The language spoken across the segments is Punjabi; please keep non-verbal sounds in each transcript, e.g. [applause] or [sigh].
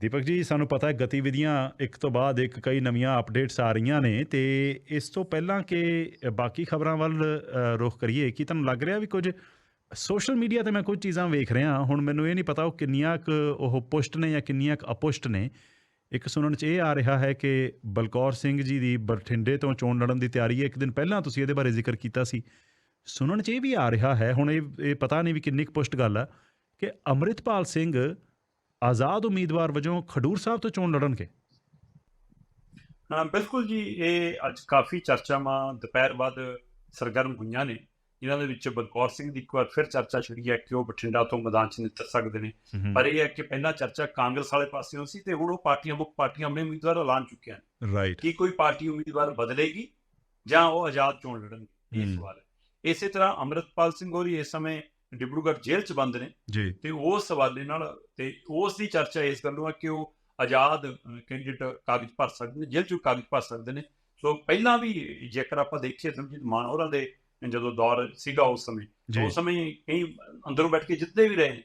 ਦੀਪਕ ਜੀ ਸਾਨੂੰ ਪਤਾ ਹੈ ਗਤੀਵਿਧੀਆਂ ਇੱਕ ਤੋਂ ਬਾਅਦ ਇੱਕ ਕਈ ਨਵੀਆਂ ਅਪਡੇਟਸ ਆ ਰਹੀਆਂ ਨੇ ਤੇ ਇਸ ਤੋਂ ਪਹਿਲਾਂ ਕਿ ਬਾਕੀ ਖਬਰਾਂ ਵੱਲ ਅ, ਰੁਖ ਕਰੀਏ ਕੀ ਤੁਹਾਨੂੰ ਲੱਗ ਰਿਹਾ ਵੀ ਕੁਝ ਸੋਸ਼ਲ ਮੀਡੀਆ ਤੇ ਮੈਂ ਕੁਝ ਚੀਜ਼ਾਂ ਵੇਖ ਰਿਹਾ? ਹੁਣ ਮੈਨੂੰ ਇਹ ਨਹੀਂ ਪਤਾ ਉਹ ਕਿੰਨੀਆਂ ਕੁ ਉਹ ਪੁਸ਼ਟ ਨੇ ਜਾਂ ਕਿੰਨੀਆਂ ਕੁ ਅਪੁਸ਼ਟ ਨੇ। ਇੱਕ ਸੁਣਨ ਚ ਇਹ ਆ ਰਿਹਾ ਹੈ ਕਿ ਬਲਕੌਰ ਸਿੰਘ ਜੀ ਦੀ ਬਠਿੰਡੇ ਤੋਂ ਚੋਣ ਲੜਨ ਦੀ ਤਿਆਰੀ ਹੈ। ਇੱਕ ਦਿਨ ਪਹਿਲਾਂ ਤੁਸੀਂ ਇਹਦੇ ਬਾਰੇ ਜ਼ਿਕਰ ਕੀਤਾ ਸੀ। ਸੁਣਨ ਚ ਇਹ ਵੀ ਆ ਰਿਹਾ ਹੈ ਹੁਣ ਇਹ ਇਹ ਪਤਾ ਨਹੀਂ ਵੀ ਕਿੰਨੀ ਕੁ ਪੁਸ਼ਟ ਗੱਲ ਆ ਕਿ ਅੰਮ੍ਰਿਤਪਾਲ ਸਿੰਘ ਆਜ਼ਾਦ ਉਮੀਦਵਾਰ ਵਜੋਂ ਖਡੂਰ ਸਾਹਿਬ ਤੋਂ ਚੋਣ ਲੜਨਗੇ। ਹਾਂ ਬਿਲਕੁਲ ਜੀ ਇਹ ਅੱਜ ਕਾਫੀ ਚਰਚਾਵਾਂ ਦੁਪਹਿਰ ਬਾਅਦ ਸਰਗਰਮ ਹੋਈਆਂ ਨੇ। ਜਿਨ੍ਹਾਂ ਦੇ ਵਿੱਚ ਬਲਕੌਰ ਸਿੰਘ ਦੀ ਇੱਕ ਵਾਰ ਫਿਰ ਚਰਚਾ ਛਿੜੀ ਹੈ ਕਿ ਉਹ ਬਠਿੰਡਾ ਤੋਂ ਮੈਦਾਨ 'ਚ ਨਿੱਤਰ ਸਕਦੇ ਨੇ। ਪਰ ਇਹ ਹੈ ਕਿ ਪਹਿਲਾਂ ਚਰਚਾ ਕਾਂਗਰਸ ਵਾਲੇ ਪਾਸਿਓਂ ਸੀ ਤੇ ਹੁਣ ਉਹ ਪਾਰਟੀਆਂ ਮੁੱਖ ਪਾਰਟੀਆਂ ਆਪਣੇ ਉਮੀਦਵਾਰ ਐਲਾਨ ਚੁੱਕੀਆਂ ਨੇ। ਰਾਈਟ ਕੀ ਕੋਈ ਪਾਰਟੀ ਉਮੀਦਵਾਰ ਬਦਲੇਗੀ ਜਾਂ ਉਹ ਆਜ਼ਾਦ ਚੋਣ ਲੜਨਗੇ? ਇਹ। ਸਵਾਲ ਹੈ। ਇਸੇ ਤਰ੍ਹਾਂ ਅੰਮ੍ਰਿਤਪਾਲ ਸਿੰਘ ਹੋਰੀ ਇਸ ਸਮੇਂ ਡਿਬਰੂਗੜ੍ਹ ਜੇਲ੍ਹ 'ਚ ਬੰਦ ਨੇ ਜੀ। ਤੇ ਉਸ ਹਵਾਲੇ ਨਾਲ ਤੇ ਉਸ ਦੀ ਚਰਚਾ ਇਸ ਗੱਲੋਂ ਹੈ ਕਿ ਉਹ ਆਜ਼ਾਦ ਕੈਂਡੀਡੇਟ ਕਾਗਜ਼ ਭਰ ਸਕਦੇ ਨੇ ਜੇਲ੍ਹ 'ਚੋਂ ਕਾਗਜ਼ ਭਰ ਸਕਦੇ ਨੇ। ਸੋ ਪਹਿਲਾਂ ਵੀ ਜੇਕਰ ਆਪਾਂ ਦੇਖੀਏ ਸਮਝਿਤ ਮਾਨ ਹੋਰਾਂ ਦੇ ਜਦੋਂ ਦੌਰ ਸੀਗਾ ਉਸ ਸਮੇਂ ਉਸ ਸਮੇਂ ਕਈ ਅੰਦਰੋਂ ਬੈਠ ਕੇ ਜਿੱਤਦੇ ਵੀ ਰਹੇ।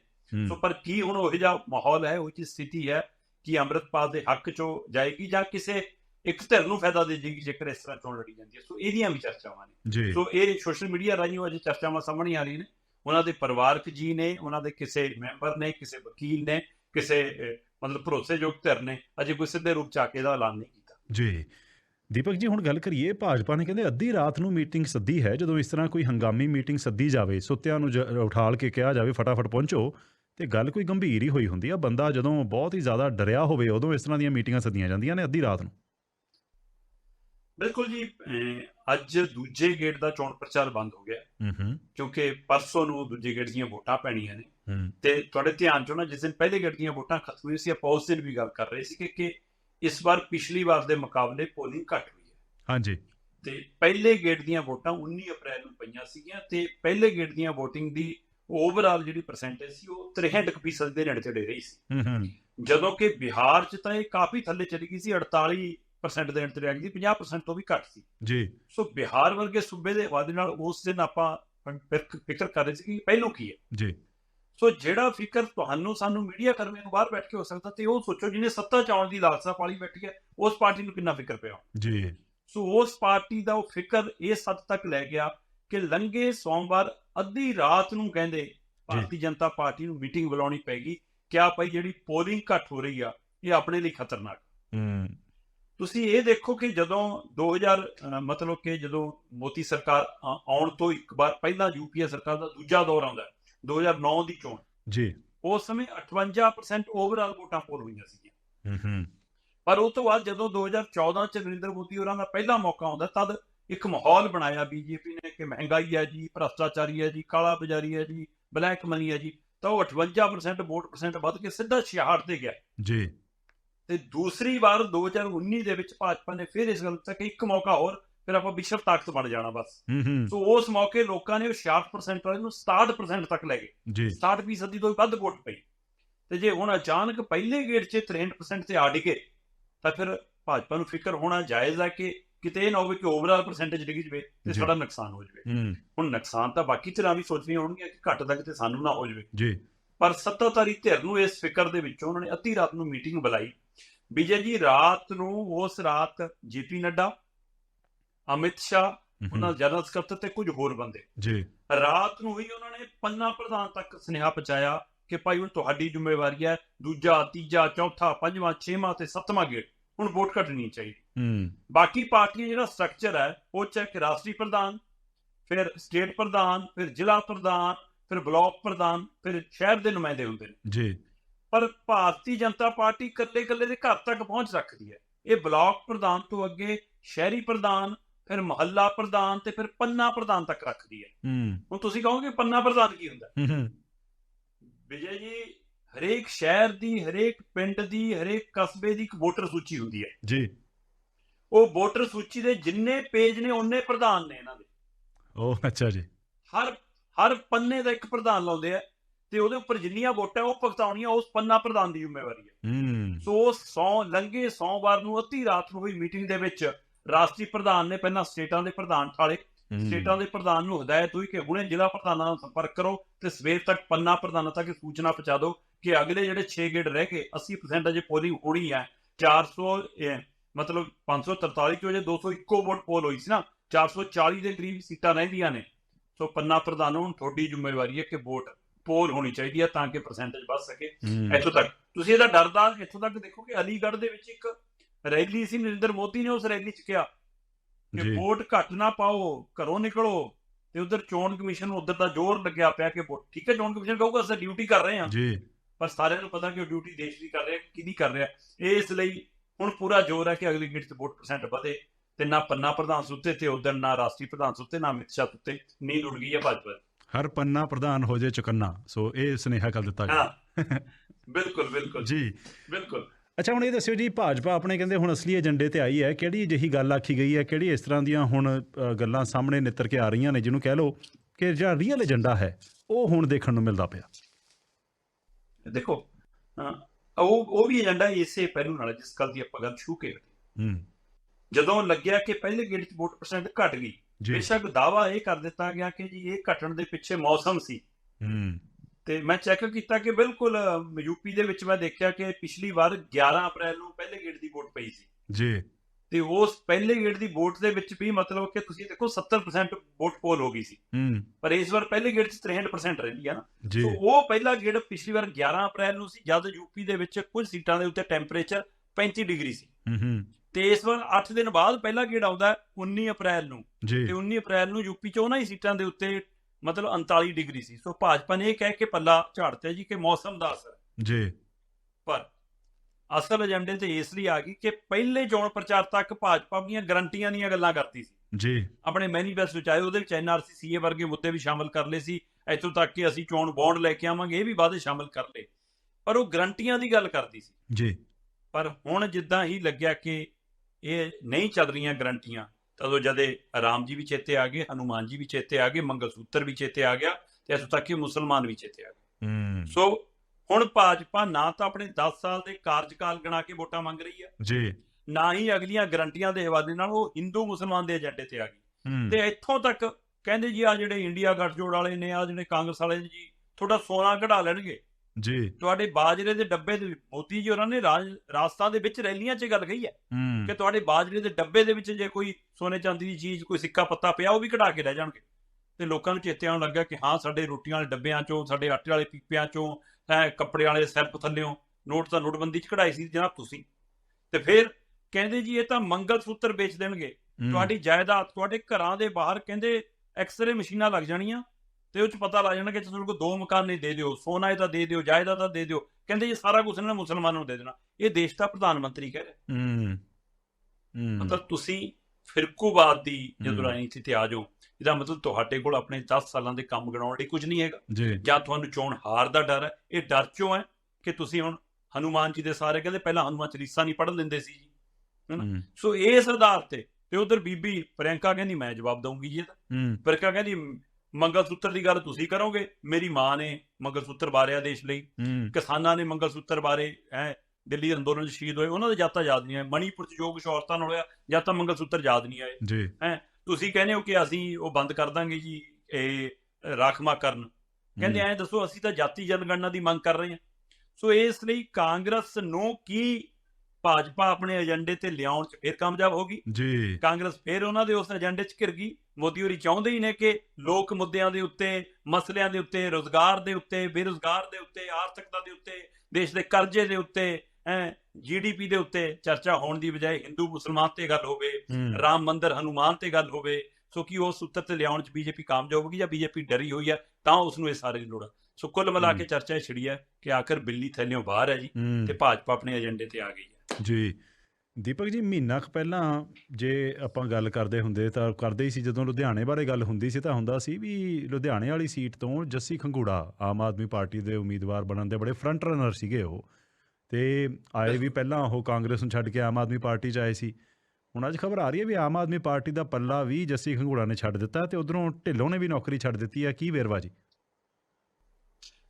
ਸੋ ਪਰ ਕੀ ਹੁਣ ਉਹ ਜਿਹਾ ਮਾਹੌਲ ਹੈ ਉਹ ਜੀ ਸਥਿਤੀ ਹੈ ਕਿ ਅੰਮ੍ਰਿਤਪਾਲ ਦੇ ਹੱਕ 'ਚੋਂ ਜਾਏਗੀ ਜਾਂ ਕਿਸੇ ਇੱਕ ਧਿਰ ਨੂੰ ਫਾਇਦਾ ਦੇ ਜੇਗੀ ਜੇਕਰ ਇਸ ਤਰ੍ਹਾਂ ਚੋਣ ਲੜੀ ਜਾਂਦੀ ਹੈ? ਸੋ ਇਹਦੀਆਂ ਵੀ ਚਰਚਾਵਾਂ ਨੇ। ਸੋ ਇਹ ਸੋਸ਼ਲ ਮੀਡੀਆ ਰਾਹੀਂ ਉਹ ਅੱਜ ਚਰਚਾਵਾਂ ਸਾਹਮਣੇ ਆ ਰਹੀਆਂ ਨੇ। ਉਹਨਾਂ ਦੇ ਪਰਿਵਾਰਕ ਜੀ ਨੇ ਉਹਨਾਂ ਦੇ ਕਿਸੇ ਮੈਂਬਰ ਨੇ ਕਿਸੇ ਵਕੀਲ ਨੇ ਕਿਸੇ ਮਤਲਬ ਭਰੋਸੇਯੋਗ ਧਿਰ ਨੇ ਅਜੇ ਕੋਈ ਸਿੱਧੇ ਰੂਪ ਚ ਆ ਕੇ ਇਹਦਾ ਐਲਾਨ ਨਹੀਂ ਕੀਤਾ। ਜੀ। ਦੀਪਕ ਜੀ ਹੁਣ ਗੱਲ ਕਰੀਏ ਭਾਜਪਾ ਨੇ ਕਹਿੰਦੇ ਅੱਧੀ ਰਾਤ ਨੂੰ ਮੀਟਿੰਗ ਸੱਦੀ ਹੈ ਜਦੋਂ ਇਸ ਤਰ੍ਹਾਂ ਕੋਈ ਹੰਗਾਮੀ ਮੀਟਿੰਗ ਸੱਦੀ ਜਾਵੇ ਸੁੱਤਿਆਂ ਨੂੰ ਉਠਾਲ ਕੇ ਕਿਹਾ ਜਾਵੇ ਫਟਾਫਟ ਪਹੁੰਚੋ ਤੇ ਗੱਲ ਕੋਈ ਗੰਭੀਰ ਹੀ ਹੋਈ ਹੁੰਦੀ ਆ। ਬੰਦਾ ਜਦੋਂ ਬਹੁਤ ਹੀ ਜ਼ਿਆਦਾ ਡਰਿਆ ਹੋਵੇ ਉਦੋਂ ਇਸ ਤਰ੍ਹਾਂ ਦੀਆਂ ਮੀਟਿੰਗਾਂ ਸੱਦੀਆਂ ਜਾਂਦੀਆਂ ਨੇ ਅੱਧੀ ਰਾਤ ਨੂੰ। ਬਿਲਕੁਲ ਜੀ ਅੱਜ ਦੂਜੇ ਗੇੜ ਦਾ ਚੋਣ ਪ੍ਰਚਾਰ ਬੰਦ ਹੋ ਗਿਆ। ਹੂੰ ਕਿਉਂਕਿ ਪਰਸੋਂ ਨੂੰ ਦੂਜੇ ਗੇੜ ਦੀਆਂ ਵੋਟਾਂ ਪੈਣੀਆਂ ਨੇ। ਤੇ ਤੁਹਾਡੇ ਧਿਆਨ ਚੋਂ ਨਾ ਜਿਸ ਦਿਨ ਪਹਿਲੇ ਗੇੜ ਦੀਆਂ ਵੋਟਾਂ ਖਤਮ ਹੋਈ ਸੀ ਆਪਾਂ ਉਸ ਦਿਨ ਵੀ ਗੱਲ ਕਰ ਰਹੇ ਸੀ ਕਿ ਕਿ ਇਸ ਵਾਰ ਪਿਛਲੀ ਵਾਰ ਦੇ ਮੁਕਾਬਲੇ ਪੋਲਿੰਗ ਘੱਟ ਹੋਈ ਹੈ। ਹਾਂਜੀ। ਤੇ ਪਹਿਲੇ ਗੇੜ ਦੀਆਂ ਵੋਟਾਂ 19 ਅਪ੍ਰੈਲ ਨੂੰ ਪਈਆਂ ਸੀਗੀਆਂ ਤੇ ਪਹਿਲੇ ਗੇੜ ਦੀਆਂ VOTING ਦੀ ਓਵਰਆਲ ਜਿਹੜੀ ਪਰਸੈਂਟੇਜ ਸੀ ਉਹ 63% ਦੇ ਨੇੜੇ ਤੇੜੇ ਰਹੀ ਸੀ। ਹੂੰ ਹੂੰ। ਜਦੋਂ ਕਿ ਬਿਹਾਰ 'ਚ ਤਾਂ ਇਹ ਕਾਫੀ ਥੱਲੇ ਚਲੀ ਗਈ ਸੀ 48% ਦੇ ਨੇੜੇ ਤੇੜੇ ਆ ਗਈ ਸੀ 50% ਤੋਂ ਵੀ ਘੱਟ ਸੀ। ਜੀ। ਸੋ ਬਿਹਾਰ ਵਰਗੇ ਸੂਬੇ ਦੇ ਵਾਦੇ ਨਾਲ ਉਸ ਦਿਨ ਆਪਾਂ ਫਿਕ- ਫਿਕਰ ਕਰ ਰਹੇ ਸੀ ਕਿ ਪਹਿਲੋਂ ਕੀ ਹੈ। ਜੀ। ਸੋ ਜਿਹੜਾ ਫਿਕਰ ਤੁਹਾਨੂੰ ਸਾਨੂੰ ਮੀਡੀਆ ਕਰਮੀਆਂ ਨੂੰ ਬਾਹਰ ਬੈਠ ਕੇ ਹੋ ਸਕਦਾ ਤੇ ਉਹ ਸੋਚੋ ਜਿਹਨੇ ਸੱਤਾ ਚ ਆਉਣ ਦੀ ਲਾਲਸਾ ਪਾਲੀ ਬੈਠੀ ਹੈ ਉਸ ਪਾਰਟੀ ਨੂੰ ਕਿੰਨਾ ਫਿਕਰ ਪਿਆ? ਜੀ। ਸੋ ਉਸ ਪਾਰਟੀ ਦਾ ਉਹ ਫਿਕਰ ਇਸ ਹੱਦ ਤੱਕ ਲੈ ਗਿਆ ਕਿ ਲੰਗੇ ਸੋਮਵਾਰ ਅੱਧੀ ਰਾਤ ਨੂੰ ਕਹਿੰਦੇ ਭਾਰਤੀ ਜਨਤਾ ਪਾਰਟੀ ਨੂੰ ਮੀਟਿੰਗ ਬੁਲਾਉਣੀ ਪੈਗੀ ਕਿਆ ਭਾਈ ਜਿਹੜੀ ਪੋਲਿੰਗ ਘੱਟ ਹੋ ਰਹੀ ਆ ਇਹ ਆਪਣੇ ਲਈ ਖਤਰਨਾਕ। ਹੂੰ। ਤੁਸੀਂ ਇਹ ਦੇਖੋ ਕਿ ਜਦੋਂ 2000 ਅਹ ਮਤਲਬ ਕਿ ਜਦੋਂ ਮੋਦੀ ਸਰਕਾਰ ਆਉਣ ਤੋਂ ਇੱਕ ਵਾਰ ਪਹਿਲਾਂ ਯੂਪੀਏ ਸਰਕਾਰ ਦਾ ਦੂਜਾ ਦੌਰ ਆਉਂਦਾ ਹੈ, 2009 ਦੀ ਚੋਣ। ਜੀ। ਉਸ ਸਮੇਂ 58% ਓਵਰਆਲ ਵੋਟਾਂ ਪੋਲ ਹੋਈਆਂ ਸੀਗੀਆਂ। ਹੂੰ ਹੂੰ। ਪਰ ਉਸ ਤੋਂ ਬਾਅਦ ਜਦੋਂ 2014 ਚ ਨਰਿੰਦਰ ਮੋਦੀ ਹੋਰਾਂ ਦਾ ਪਹਿਲਾ ਮੌਕਾ ਆਉਂਦਾ ਤਦ ਇੱਕ ਮਾਹੌਲ ਬਣਾਇਆ ਬੀਜੇਪੀ ਨੇ ਕਿ ਮਹਿੰਗਾਈ ਹੈ ਜੀ ਭ੍ਰਸ਼ਟਾਚਾਰੀ ਹੈ ਜੀ ਕਾਲਾ ਬਾਜ਼ਾਰੀ ਹੈ ਜੀ ਬਲੈਕ ਮਨੀ ਹੈ ਜੀ ਤਾਂ ਉਹ 58% ਵੋਟ ਪਰਸੈਂਟ ਵੱਧ ਕੇ ਸਿੱਧਾ 66 ਤੇ ਗਿਆ। ਜੀ। ਤੇ ਦੂਸਰੀ ਵਾਰ 2019 ਦੇ ਵਿੱਚ ਭਾਜਪਾ ਨੇ ਫਿਰ ਇਸ ਗੱਲ ਤੱਕ ਇੱਕ ਮੌਕਾ ਹੋਰ ਫਿਰ ਆਪਾਂ ਵਿਸ਼ਵ ਤਾਕਤ ਬਣ ਜਾਣਾ ਬਸ। ਸੋ ਉਸ ਮੌਕੇ ਲੋਕਾਂ ਨੇ ਉਹ 66% ਵਾਲੇ ਨੂੰ 67% ਤੱਕ ਲੈ ਗਏ। ਜੀ। 60% ਤੋਂ ਵੀ ਵੱਧ ਵੋਟ ਪਈ। ਤੇ ਜੇ ਹੁਣ ਅਚਾਨਕ ਪਹਿਲੇ ਗੇੜ 'ਚ 63% ਤੇ ਆ ਡਿਗੇ ਤਾਂ ਫਿਰ ਭਾਜਪਾ ਨੂੰ ਫਿਕਰ ਹੋਣਾ ਜਾਇਜ਼ ਹੈ ਕਿ ਕਿਤੇ ਨਾ ਹੋਵੇ ਕਿ ਓਵਰਆਲ ਪਰਸੈਂਟੇਜ ਡਿੱਗ ਜਵੇ ਤੇ। ਸਾਡਾ ਨੁਕਸਾਨ ਹੋ ਜਵੇ। ਹੁਣ ਨੁਕਸਾਨ ਤਾਂ ਬਾਕੀ ਧਿਰਾਂ ਵੀ ਸੋਚਣੀਆਂ ਹੋਣਗੀਆਂ ਕਿ ਘੱਟ ਤੱਕ ਤੇ ਸਾਨੂੰ ਨਾ ਹੋ ਜਵੇ। ਜੀ। ਪਰ ਸੱਤਾਧਾਰੀ ਧਿਰ ਨੂੰ ਇਸ ਫਿਕਰ ਦੇ ਵਿੱਚੋਂ ਉਹਨਾਂ ਨੇ ਅੱਧੀ ਰਾਤ ਨੂੰ ਮੀਟਿੰਗ ਬੁਲਾਈ। ਵਿਜੇ ਜੀ ਰਾਤ ਨੂੰ ਉਸ ਰਾਤ ਜੀਪੀ ਨੱਡਾ ਅਮਿਤ ਹੂੰ, ਉਹਨਾਂ ਜਨਰਲ ਸਕੱਤਰ ਤੇ ਕੁਝ ਹੋਰ ਬੰਦੇ। ਜੀ। ਰਾਤ ਨੂੰ ਹੀ ਉਹਨਾਂ ਨੇ ਪੰਨਾ ਪ੍ਰਧਾਨ ਤੱਕ ਸੁਨੇਹਾ ਪਹੁੰਚਾਇਆ ਕਿ ਭਾਈ ਹੁਣ ਤੁਹਾਡੀ ਜ਼ਿੰਮੇਵਾਰੀ ਹੈ ਦੂਜਾ ਤੀਜਾ ਚੌਥਾ ਪੰਜਵਾਂ ਛੇਵਾਂ ਤੇ ਸੱਤਵਾਂ ਗੇੜ ਹੁਣ ਵੋਟ ਘਟਣੀ ਚਾਹੀਦੀ। ਹੂੰ ਬਾਕੀ ਪਾਰਟੀਆਂ ਜਿਹੜਾ ਸਟਰਕਚਰ ਹੈ ਉਹ ਚਾਹੇ ਰਾਸ਼ਟਰੀ ਪ੍ਰਧਾਨ ਫਿਰ ਸਟੇਟ ਪ੍ਰਧਾਨ ਫਿਰ ਜ਼ਿਲ੍ਹਾ ਪ੍ਰਧਾਨ ਫਿਰ ਬਲਾਕ ਪ੍ਰਧਾਨ ਫਿਰ ਸ਼ਹਿਰ ਦੇ ਨੁਮਾਇੰਦੇ ਹੁੰਦੇ ਨੇ। ਜੀ। ਪਰ ਭਾਰਤੀ ਜਨਤਾ ਪਾਰਟੀ ਇਕੱਲੇ ਦੇ ਘਰ ਤੱਕ ਪਹੁੰਚ ਰੱਖਦੀ ਹੈ। ਇਹ ਬਲਾਕ ਪ੍ਰਧਾਨ ਤੋਂ ਅੱਗੇ ਸ਼ਹਿਰੀ ਪ੍ਰਧਾਨ ਫਿਰ ਮਹੱਲਾ ਪ੍ਰਧਾਨ ਤੇ ਫਿਰ ਪੰਨਾ ਪ੍ਰਧਾਨ ਤੱਕ ਰੱਖਦੀ ਹੈ। ਹੂੰ। ਹੁਣ ਤੁਸੀਂ ਕਹੋਗੇ ਪੰਨਾ ਪ੍ਰਧਾਨ ਕੀ ਹੁੰਦਾ? ਵਿਜੇ ਜੀ ਹਰੇਕ ਸ਼ਹਿਰ ਦੀ ਹਰੇਕ ਪਿੰਡ ਦੀ ਹਰੇਕ ਕਸਬੇ ਦੀ ਇੱਕ ਵੋਟਰ ਸੂਚੀ ਹੁੰਦੀ ਹੈ। ਜੀ। ਉਹ ਵੋਟਰ ਸੂਚੀ ਦੇ ਜਿੰਨੇ ਪੇਜ ਨੇ ਉਹਨੇ ਪ੍ਰਧਾਨ ਨੇ ਇਹਨਾਂ ਦੇ। ਉਹ ਅੱਛਾ ਜੀ। ਹਰ ਹਰ ਪੰਨੇ ਦਾ ਇੱਕ ਪ੍ਰਧਾਨ ਲਾਉਂਦੇ ਆ। ਤੇ ਉਹਦੇ ਉੱਪਰ ਜਿੰਨੀਆਂ ਵੋਟਾਂ ਉਹ ਭੁਗਤਾਉਣੀਆਂ ਉਸ ਪੰਨਾ ਪ੍ਰਧਾਨ ਦੀ ਜ਼ਿੰਮੇਵਾਰੀ ਹੈ। ਸੋ ਸੌ ਲੰਗੇ ਸੋਮਵਾਰ ਨੂੰ ਅੱਧੀ ਰਾਤ ਨੂੰ ਹੋਈ ਮੀਟਿੰਗ ਦੇ ਵਿੱਚ ਰਾਸ਼ਟਰੀ ਪ੍ਰਧਾਨ ਨੇ ਪਹਿਲਾਂ ਸਟੇਟਾਂ ਦੇ ਪ੍ਰਧਾਨ ਠਾਲੇ। ਸਟੇਟਾਂ ਦੇ ਪ੍ਰਧਾਨ ਨੂੰ ਹਦਾਇਤ ਹੋਈ ਕਿ ਹੁਣੇ ਜ਼ਿਲ੍ਹਾ ਪ੍ਰਧਾਨਾਂ ਨਾਲ ਸੰਪਰਕ ਕਰੋ ਤੇ ਸਵੇਰ ਤੱਕ ਪੰਨਾ ਪ੍ਰਧਾਨਾਂ ਤੱਕ ਸੂਚਨਾ ਪਹੁੰਚਾ ਦਿਓ ਕਿ ਅਗਲੇ ਜਿਹੜੇ 6 ਗੇੜ ਰਹਿ ਗਏ 80% ਅਜੇ ਪੋਲਿੰਗ ਹੋਣੀ ਹੈ 400 ਇਹ, ਮਤਲਬ 543 ਚੋਂ ਜੇ 201 ਵੋਟ ਪੋਲ ਹੋਈ ਸੀ ਨਾ 440 ਦੇ ਕਰੀਬ ਸੀਟਾਂ ਰਹਿੰਦੀਆਂ ਨੇ। ਸੋ ਪੰਨਾ ਪ੍ਰਧਾਨੋਂ ਹੁਣ ਤੁਹਾਡੀ ਜ਼ਿੰਮੇਵਾਰੀ ਹੈ ਕਿ ਵੋਟ ਪੋਲ ਹੋਣੀ ਚਾਹੀਦੀ ਹੈ ਤਾਂ ਕਿ ਪਰਸੈਂਟੇਜ ਵੱਧ ਸਕੇ ਇੱਥੋਂ ਤੱਕ। ਤੁਸੀਂ ਇਹਦਾ ਡਰਦਾ ਇੱਥੋਂ ਤੱਕ ਦੇਖੋ ਕਿ ਅਲੀਗੜ੍ਹ ਦੇ ਵਿੱਚ ਇੱਕ ਰੈਲੀ ਸੀ ਨਰਿੰਦਰ ਮੋਦੀ ਨੇ ਉਸ ਰੈਲੀ 'ਚ ਕਿਹਾ ਕਿ ਵੋਟ ਘੱਟ ਨਾ ਪਾਓ ਘਰੋਂ ਨਿਕਲੋ ਤੇ ਉਧਰ ਚੋਣ ਕਮਿਸ਼ਨ ਨੂੰ ਉਧਰ ਦਾ ਜ਼ੋਰ ਲੱਗਿਆ ਪਿਆ ਕਿ ਵੋਟ ਠੀਕ ਹੈ ਚੋਣ ਕਮਿਸ਼ਨ ਕਹੂਗਾ ਅਸੀਂ ਡਿਊਟੀ ਕਰ ਰਹੇ ਹਾਂ। ਜੀ। ਪਰ ਸਾਰਿਆਂ ਨੂੰ ਪਤਾ ਕਿ ਉਹ ਡਿਊਟੀ ਦੇਸ਼ ਦੀ ਕਰ ਰਿਹਾ ਕਿਹਦੀ ਕਰ ਰਿਹਾ। ਇਸ ਲਈ ਹੁਣ ਪੂਰਾ ਜ਼ੋਰ ਹੈ ਕਿ ਅਗਲੀ ਗਿਣਤੀ 'ਚ ਵੋਟ ਪਰਸੈਂਟ ਵਧੇ ਤੇ ਨਾ ਪੰਨਾ ਪ੍ਰਧਾਨ ਸੁੱਤੇ ਤੇ ਉਧਰ ਨਾ ਰਾਸ਼ਟਰੀ ਪ੍ਰਧਾਨ ਸੁੱਤੇ ਨਾ ਅਮਿਤ ਸ਼ਾਹ ਸੁੱਤੇ। ਨੀਂਦ ਉੱਡ ਗਈ ਹੈ ਭਾਜਪਾ। ਹਰ ਪੰਨਾ ਪ੍ਰਧਾਨ ਹੋ ਜੇ ਚੁਕੰਨਾ। ਸੋ ਇਹ ਸੁਨੇਹਾ ਕਰ ਦਿੱਤਾ ਗਿਆ। ਬਿਲਕੁਲ ਬਿਲਕੁਲ। ਜੀ। ਬਿਲਕੁਲ। ਅੱਛਾ ਹੁਣ ਇਹ ਦੱਸਿਓ ਜੀ ਭਾਜਪਾ ਆਪਣੇ ਕਹਿੰਦੇ ਹੁਣ ਅਸਲੀ ਏਜੰਡੇ ਤੇ ਆਈ ਹੈ। ਕਿਹੜੀ ਅਜਿਹੀ ਗੱਲ ਆਖੀ ਗਈ ਹੈ? ਕਿਹੜੀ ਇਸ ਤਰ੍ਹਾਂ ਦੀਆਂ ਹੁਣ ਗੱਲਾਂ ਸਾਹਮਣੇ ਨਿੱਤਰ ਕੇ ਆ ਰਹੀਆਂ ਨੇ ਜਿਹਨੂੰ ਕਹਿ ਲਓ ਕਿ ਜਿਹੜਾ ਰੀਅਲ ਏਜੰਡਾ ਹੈ ਉਹ ਹੁਣ ਦੇਖਣ ਨੂੰ ਮਿਲਦਾ ਪਿਆ। ਦੇਖੋ ਉਹ ਉਹ ਵੀ ਏਜੰਡਾ ਇਸੇ ਪਹਿਲੂ ਨਾਲ ਜਿਸ ਗੱਲ ਦੀ ਆਪਾਂ ਗੱਲ ਛੂ ਕੇ ਹਟੇ। ਹੂੰ। ਜਦੋਂ ਲੱਗਿਆ ਕਿ ਪਹਿਲੇ ਗੇੜ 'ਚ ਵੋਟ ਪਰਸੈਂਟ ਘਟ ਗਈ ਬੇਸ਼ੱਕ ਦਾਵਾ ਇਹ ਕਰ ਦਿੱਤਾ ਗਿਆ ਕਿ ਜੀ ਇਹ ਘਟਣ ਦੇ ਪਿੱਛੇ ਮੌਸਮ ਸੀ। ਹੂੰ। ਤੇ ਮੈਂ ਚੈੱਕ ਕੀਤਾ ਕਿ ਬਿਲਕੁਲ ਯੂਪੀ ਦੇ ਵਿੱਚ ਮੈਂ ਦੇਖਿਆ ਕਿ ਪਿਛਲੀ ਵਾਰ 11 ਅਪ੍ਰੈਲ ਨੂੰ ਪਹਿਲੇ ਗੇੜ ਦੀ ਵੋਟ ਪਈ ਸੀ। ਜੀ। ਤੇ ਉਸ ਪਹਿਲੇ ਗੇੜ ਦੀ ਵੋਟ ਦੇ ਵਿੱਚ ਵੀ ਮਤਲਬ ਕਿ ਤੁਸੀਂ ਦੇਖੋ 70% ਵੋਟ ਪੋਲ ਹੋ ਗਈ ਸੀ। ਹੂੰ। ਪਰ ਇਸ ਵਾਰ ਪਹਿਲੇ ਗੇੜ 'ਚ 63% ਰਹਿੰਦੀ ਹੈ ਨਾ। ਜੀ। ਸੋ ਉਹ ਪਹਿਲਾ ਗੇੜ ਪਿਛਲੀ ਵਾਰ 11 ਅਪ੍ਰੈਲ ਨੂੰ ਸੀ ਜਦ ਯੂਪੀ ਦੇ ਵਿੱਚ ਕੁਝ ਸੀਟਾਂ ਦੇ ਉੱਤੇ ਟੈਂਪਰੇਚਰ 35 ਡਿਗਰੀ ਸੀ। ਹੂੰ ਹੂੰ। ਤੇ ਇਸ ਵਾਰ 8 ਦਿਨ ਬਾਅਦ ਪਹਿਲਾ ਗੇੜ ਆਉਂਦਾ ਹੈ 19 ਅਪ੍ਰੈਲ ਨੂੰ। ਤੇ 19 ਅਪ੍ਰੈਲ ਨੂੰ ਯੂਪੀ 'ਚ ਉਹਨਾਂ ਹੀ ਸੀਟਾਂ ਦੇ ਉੱਤੇ ਮਤਲਬ 39 ਡਿਗਰੀ ਸੀ। ਸੋ ਭਾਜਪਾ ਨੇ ਇਹ ਕਹਿ ਕੇ ਪੱਲਾ ਝਾੜਤਾ ਜੀ ਕਿ ਮੌਸਮ ਦਾ ਅਸਰ। ਜੀ। ਪਰ ਅਸਲ ਏਜੰਡੇ ਤੇ ਇਸ ਲਈ ਆ ਗਈ ਕਿ ਪਹਿਲੇ ਚੋਣ ਪ੍ਰਚਾਰ ਤੱਕ ਭਾਜਪਾ ਦੀਆਂ ਗਰੰਟੀਆਂ ਦੀਆਂ ਗੱਲਾਂ ਕਰਦੀ ਸੀ। ਜੀ। ਆਪਣੇ ਮੈਨੀਫੈਸਟੋ ਚਾਹੇ ਉਹਦੇ ਵਿੱਚ ਐਨਆਰਸੀ ਸੀਏ ਵਰਗੇ ਮੁੱਦੇ ਵੀ ਸ਼ਾਮਲ ਕਰ ਲਏ ਸੀ। ਇੱਥੋਂ ਤੱਕ ਕਿ ਅਸੀਂ ਚੋਣ ਬੌਂਡ ਲੈ ਕੇ ਆਵਾਂਗੇ ਇਹ ਵੀ ਵਾਅਦੇ ਸ਼ਾਮਲ ਕਰ ਲਏ। ਪਰ ਉਹ ਗਰੰਟੀਆਂ ਦੀ ਗੱਲ ਕਰਦੀ ਸੀ। ਜੀ। ਪਰ ਹੁਣ ਜਿੱਦਾਂ ਹੀ ਲੱਗਿਆ ਕਿ ਇਹ ਨਹੀਂ ਚੱਲ ਰਹੀਆਂ ਗਰੰਟੀਆਂ। ਤਦੋਂ ਜਦੇ ਰਾਮ ਜੀ ਵੀ ਚੇਤੇ ਆ ਗਏ ਹਨੂਮਾਨ ਜੀ ਵੀ ਚੇਤੇ ਆ ਗਏ ਮੰਗਲ ਸੂਤਰ ਵੀ ਚੇਤੇ ਆ ਗਿਆ ਤੇ ਇੱਥੋਂ ਤੱਕ ਕਿ ਮੁਸਲਮਾਨ ਵੀ ਚੇਤੇ ਆ ਗਏ। ਹੂੰ। ਸੋ ਹੁਣ ਭਾਜਪਾ ਨਾ ਤਾਂ ਆਪਣੇ 10 ਸਾਲ ਦੇ ਕਾਰਜਕਾਲ ਗਣਾ ਕੇ ਵੋਟਾਂ ਮੰਗ ਰਹੀ ਹੈ। ਜੀ। ਨਾ ਹੀ ਅਗਲੀਆਂ ਗਰੰਟੀਆਂ ਦੇ ਹਵਾਲੇ ਨਾਲ ਉਹ ਹਿੰਦੂ ਮੁਸਲਮਾਨ ਦੇ ਏਜੰਡੇ ਤੇ ਆ ਗਈ। ਤੇ ਇੱਥੋਂ ਤੱਕ ਕਹਿੰਦੇ ਜੀ ਆ ਜਿਹੜੇ ਇੰਡੀਆ ਗੱਠਜੋੜ ਵਾਲੇ ਨੇ ਆ ਜਿਹੜੇ ਕਾਂਗਰਸ ਵਾਲੇ ਨੇ ਜੀ ਤੁਹਾਡਾ ਸੋਨਾ ਕਢਾ ਲੈਣਗੇ। ਜੀ। ਤੁਹਾਡੇ ਬਾਜਰੇ ਦੇ ਡੱਬੇ ਦੇ ਮੋਦੀ ਜੀ ਉਹਨਾਂ ਨੇ ਰਾਜ ਰਾਜਸਥਾਨ ਦੇ ਵਿੱਚ ਰੈਲੀਆਂ 'ਚ ਗੱਲ ਕਹੀ ਹੈ ਕਿ ਤੁਹਾਡੇ ਬਾਜਰੇ ਦੇ ਡੱਬੇ ਦੇ ਵਿੱਚ ਜੇ ਕੋਈ ਸੋਨੇ ਚਾਂਦੀ ਦੀ ਚੀਜ਼ ਕੋਈ ਸਿੱਕਾ ਪੱਤਾ ਪਿਆ ਉਹ ਵੀ ਕਢਾ ਕੇ ਲੈ ਜਾਣਗੇ। ਤੇ ਲੋਕਾਂ ਨੂੰ ਚੇਤੇ ਆਉਣ ਲੱਗਾ ਕਿ ਹਾਂ ਸਾਡੇ ਰੋਟੀਆਂ ਵਾਲੇ ਡੱਬਿਆਂ ਚੋਂ ਸਾਡੇ ਆਟੇ ਵਾਲੇ ਪੀਪਿਆਂ ਚੋਂ ਕੱਪੜੇ ਵਾਲੇ ਸਿਰਪ ਥੱਲਿਓਂ ਨੋਟ ਤਾਂ ਨੋਟਬੰਦੀ 'ਚ ਕਢਾਈ ਸੀ ਜਨਾਬ ਤੁਸੀਂ। ਤੇ ਫਿਰ ਕਹਿੰਦੇ ਜੀ ਇਹ ਤਾਂ ਮੰਗਲ ਸੂਤਰ ਵੇਚ ਦੇਣਗੇ। ਤੁਹਾਡੀ ਜਾਇਦਾਦ ਤੁਹਾਡੇ ਘਰਾਂ ਦੇ ਬਾਹਰ ਕਹਿੰਦੇ ਐਕਸ-ਰੇ ਮਸ਼ੀਨਾਂ ਲੱਗ ਜਾਣੀਆਂ। ਤੇ ਉਹ ਚ ਪਤਾ ਲੱਗ ਜਾਣਾ ਕਿ ਤੁਹਾਨੂੰ ਕੋਲ ਦੋ ਮਕਾਨ ਨਹੀਂ ਦੇ ਦਿਓ। ਸੋਨਾ ਇਹਦਾ ਦੇ ਦਿਓ ਜਾਇਦਾਦ ਦਾ ਦੇ ਦਿਓ। ਕਹਿੰਦੇ ਇਹ ਸਾਰਾ ਕੁਝ ਇਹਨਾਂ ਨੇ ਮੁਸਲਮਾਨਾਂ ਨੂੰ ਦੇ ਦੇਣਾ। ਇਹ ਦੇਸ਼ ਦਾ ਪ੍ਰਧਾਨ ਮੰਤਰੀ ਕਹਿ ਰਿਹਾ। ਹੂੰ ਹੂੰ। ਮਤਲਬ ਤੁਸੀਂ ਫਿਰਕੂਵਾਦ ਦੀ ਜਦੋਂ। ਰਾਜਨੀਤੀ ਤੇ ਆ ਜਾਓ ਇਹਦਾ ਮਤਲਬ ਤੁਹਾਡੇ ਕੋਲ ਆਪਣੇ 10 ਸਾਲਾਂ ਦੇ ਕੰਮ ਗਣਾਉਣ ਲਈ ਕੁਝ ਨਹੀਂ ਹੈਗਾ। ਜੀ। ਤੁਹਾਨੂੰ ਚੋਣ ਹਾਰ ਦਾ ਡਰ ਹੈ। ਇਹ ਡਰ ਚੋਂ ਹੈ ਕਿ ਤੁਸੀਂ ਹੁਣ ਹਨੂਮਾਨ ਜੀ ਦੇ ਸਾਰੇ ਕਹਿੰਦੇ ਪਹਿਲਾਂ ਹਨੂਮਾਨ ਚਾਲੀਸਾ ਨਹੀਂ ਪੜ੍ਹਨ ਦਿੰਦੇ ਸੀ ਜੀ ਹੂੰ। ਸੋ ਇਸ ਆਧਾਰ ਤੇ ਤੇ ਉਧਰ ਬੀਬੀ ਪ੍ਰਿਯੰਕਾ ਕਹਿੰਦੀ ਮੈਂ ਜਵਾਬ ਦਊਂਗੀ ਜੀ ਇਹਦਾ। ਪ੍ਰਿਯੰਕਾ ਕਹਿੰਦੀ ਮੰਗਲ ਸੂਤਰ ਦੀ ਗੱਲ ਤੁਸੀਂ ਕਰੋਗੇ? ਮੇਰੀ ਮਾਂ ਨੇ ਮੰਗਲ ਸੂਤਰ ਬਾਰਿਆ ਦੇਸ਼ ਲਈ ਹੂੰ। ਕਿਸਾਨਾਂ ਨੇ ਮੰਗਲ ਸੂਤਰ ਬਾਰੇ ਹੈ ਦਿੱਲੀ ਅੰਦੋਲਨ 'ਚ ਸ਼ਹੀਦ ਹੋਏ ਉਹਨਾਂ ਦੇ ਜਾਤਾਂ ਯਾਦ ਨਹੀਂ ਆਏ। ਮਣੀਪੁਰ 'ਚ ਕੁਛ ਔਰਤਾਂ ਨਾਲ ਹੋਇਆ ਜਾਂ ਤਾਂ ਮੰਗਲ ਸੂਤਰ ਯਾਦ ਨਹੀਂ ਆਏ। ਜੀ। ਤੁਸੀਂ ਕਹਿੰਦੇ ਹੋ ਕਿ ਅਸੀਂ ਉਹ ਬੰਦ ਕਰ ਦਾਂਗੇ ਜੀ ਇਹ ਰਾਖਮਾ ਕਰਨ। ਕਹਿੰਦੇ ਐਂ ਦੱਸੋ ਅਸੀਂ ਤਾਂ ਜਾਤੀ ਜਨਗਣਨਾ ਦੀ ਮੰਗ ਕਰ ਰਹੇ ਹਾਂ। ਸੋ ਇਸ ਲਈ ਕਾਂਗਰਸ ਨੂੰ ਕੀ ਭਾਜਪਾ ਆਪਣੇ ਏਜੰਡੇ ਤੇ ਲਿਆਉਣ 'ਚ ਫਿਰ ਕਾਮਯਾਬ ਹੋਗੀ ਜੀ। ਕਾਂਗਰਸ ਫਿਰ ਉਹਨਾਂ ਦੇ ਉਸ ਏਜੰਡੇ 'ਚ ਘਿਰ ਗਈ? ਮੋਦੀ ਹੋਰੀ ਚਾਹੁੰਦੇ ਹੀ ਨੇ ਕਿ ਲੋਕ ਮੁੱਦਿਆਂ ਦੇ ਉੱਤੇ ਮਸਲਿਆਂ ਦੇ ਉੱਤੇ ਰੋਜ਼ਗਾਰ ਦੇ ਉੱਤੇ ਬੇਰੁਜ਼ਗਾਰ ਦੇ ਉੱਤੇ ਆਰਥਿਕਤਾ ਦੇ ਉੱਤੇ ਦੇਸ਼ ਦੇ ਕਰਜ਼ੇ ਦੇ ਉੱਤੇ ਹੈ ਜੀਡੀਪੀ ਦੇ ਉੱਤੇ ਚਰਚਾ ਹੋਣ ਦੀ ਬਜਾਏ ਹਿੰਦੂ ਮੁਸਲਮਾਨ ਤੇ ਗੱਲ ਹੋਵੇ ਹੂੰ ਰਾਮ ਮੰਦਿਰ ਹਨੂਮਾਨ ਤੇ ਗੱਲ ਹੋਵੇ ਸੋ ਕਿ ਉਸ ਉੱਤਰ ਤੇ ਲਿਆਉਣ 'ਚ ਬੀਜੇਪੀ ਕਾਮਯਾਬ ਹੋਗੀ ਜਾਂ ਬੀਜੇਪੀ ਡਰੀ ਹੋਈ ਹੈ ਤਾਂ ਉਸ ਨੂੰ ਇਹ ਸਾਰੇ ਦੀ ਲੋੜ ਆ। ਸੋ ਕੁੱਲ ਮਿਲਾ ਕੇ। ਚਰਚਾ ਛਿੜੀ ਹੈ ਕਿ ਆਖਰ ਬਿੱਲੀ ਥੱਲਿਓਂ ਬਾਹਰ ਹੈ ਜੀ ਹੂੰ ਤੇ ਭਾਜਪਾ ਆਪਣੇ ਏਜੰਡੇ ਤੇ ਆ ਗਈ ਹੈ ਜੀ ਦੀਪਕ ਜੀ ਮਹੀਨਾ ਕੁ ਪਹਿਲਾਂ ਜੇ ਆਪਾਂ ਗੱਲ ਕਰਦੇ ਹੁੰਦੇ ਤਾਂ ਕਰਦੇ ਹੀ ਸੀ ਜਦੋਂ ਲੁਧਿਆਣੇ ਬਾਰੇ ਗੱਲ ਹੁੰਦੀ ਸੀ ਤਾਂ ਹੁੰਦਾ ਸੀ ਵੀ ਲੁਧਿਆਣੇ ਵਾਲੀ ਸੀਟ ਤੋਂ ਜੱਸੀ ਖੰਗੂੜਾ ਆਮ ਆਦਮੀ ਪਾਰਟੀ ਦੇ ਉਮੀਦਵਾਰ ਬਣਨ ਦੇ ਬੜੇ ਫਰੰਟ ਰਨਰ ਸੀਗੇ ਉਹ। ਤੇ ਆਏ ਵੀ ਪਹਿਲਾਂ ਉਹ ਕਾਂਗਰਸ ਨੂੰ ਛੱਡ ਕੇ ਆਮ ਆਦਮੀ ਪਾਰਟੀ 'ਚ ਆਏ ਸੀ। ਹੁਣ ਅੱਜ ਖਬਰ ਆ ਰਹੀ ਹੈ ਵੀ ਆਮ ਆਦਮੀ ਪਾਰਟੀ ਦਾ ਪੱਲਾ ਵੀ ਜੱਸੀ ਖੰਗੂੜਾ ਨੇ ਛੱਡ ਦਿੱਤਾ ਤੇ ਉਧਰੋਂ ਢਿੱਲੋਂ ਨੇ ਵੀ ਨੌਕਰੀ ਛੱਡ ਦਿੱਤੀ ਹੈ। ਕੀ ਵੇਰਵਾ ਜੀ?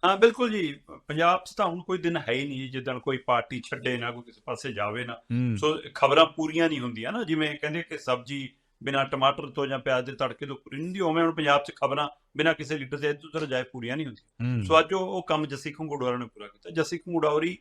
ਹਾਂ ਬਿਲਕੁਲ ਜੀ। ਪੰਜਾਬ 'ਚ ਤਾਂ ਹੁਣ ਕੋਈ ਦਿਨ ਹੈ ਹੀ ਨਹੀਂ ਜਿੱਦਣ ਕੋਈ ਪਾਰਟੀ ਛੱਡੇ ਨਾ ਕੋਈ ਕਿਸੇ ਪਾਸੇ ਜਾਵੇ ਨਾ। ਸੋ ਖਬਰਾਂ ਪੂਰੀਆਂ ਨਹੀਂ ਹੁੰਦੀਆਂ ਨਾ। ਜਿਵੇਂ ਕਹਿੰਦੇ ਕਿ ਸਬਜੀ ਬਿਨਾਂ ਟਮਾਟਰ ਤੋਂ ਜਾਂ ਪਿਆਜ਼ ਦੇ ਤੜਕੇ ਤੋਂ ਪੂਰੀ ਨਹੀਂ ਹੁੰਦੀ ਉਵੇਂ ਹੁਣ ਪੰਜਾਬ 'ਚ ਖਬਰਾਂ ਬਿਨਾਂ ਕਿਸੇ ਲੀਡਰ ਦੇ ਇੱਧਰ ਉੱਧਰ ਜਾਏ ਪੂਰੀਆਂ ਨਹੀਂ ਹੁੰਦੀਆਂ। ਸੋ ਅੱਜ ਉਹ ਕੰਮ ਜੱਸੀ ਖੰਗੂੜਵਾਲਾ ਨੇ ਪੂਰਾ ਕੀਤਾ। ਜੱਸੀ ਖੰਗੂੜਾਵਰੀ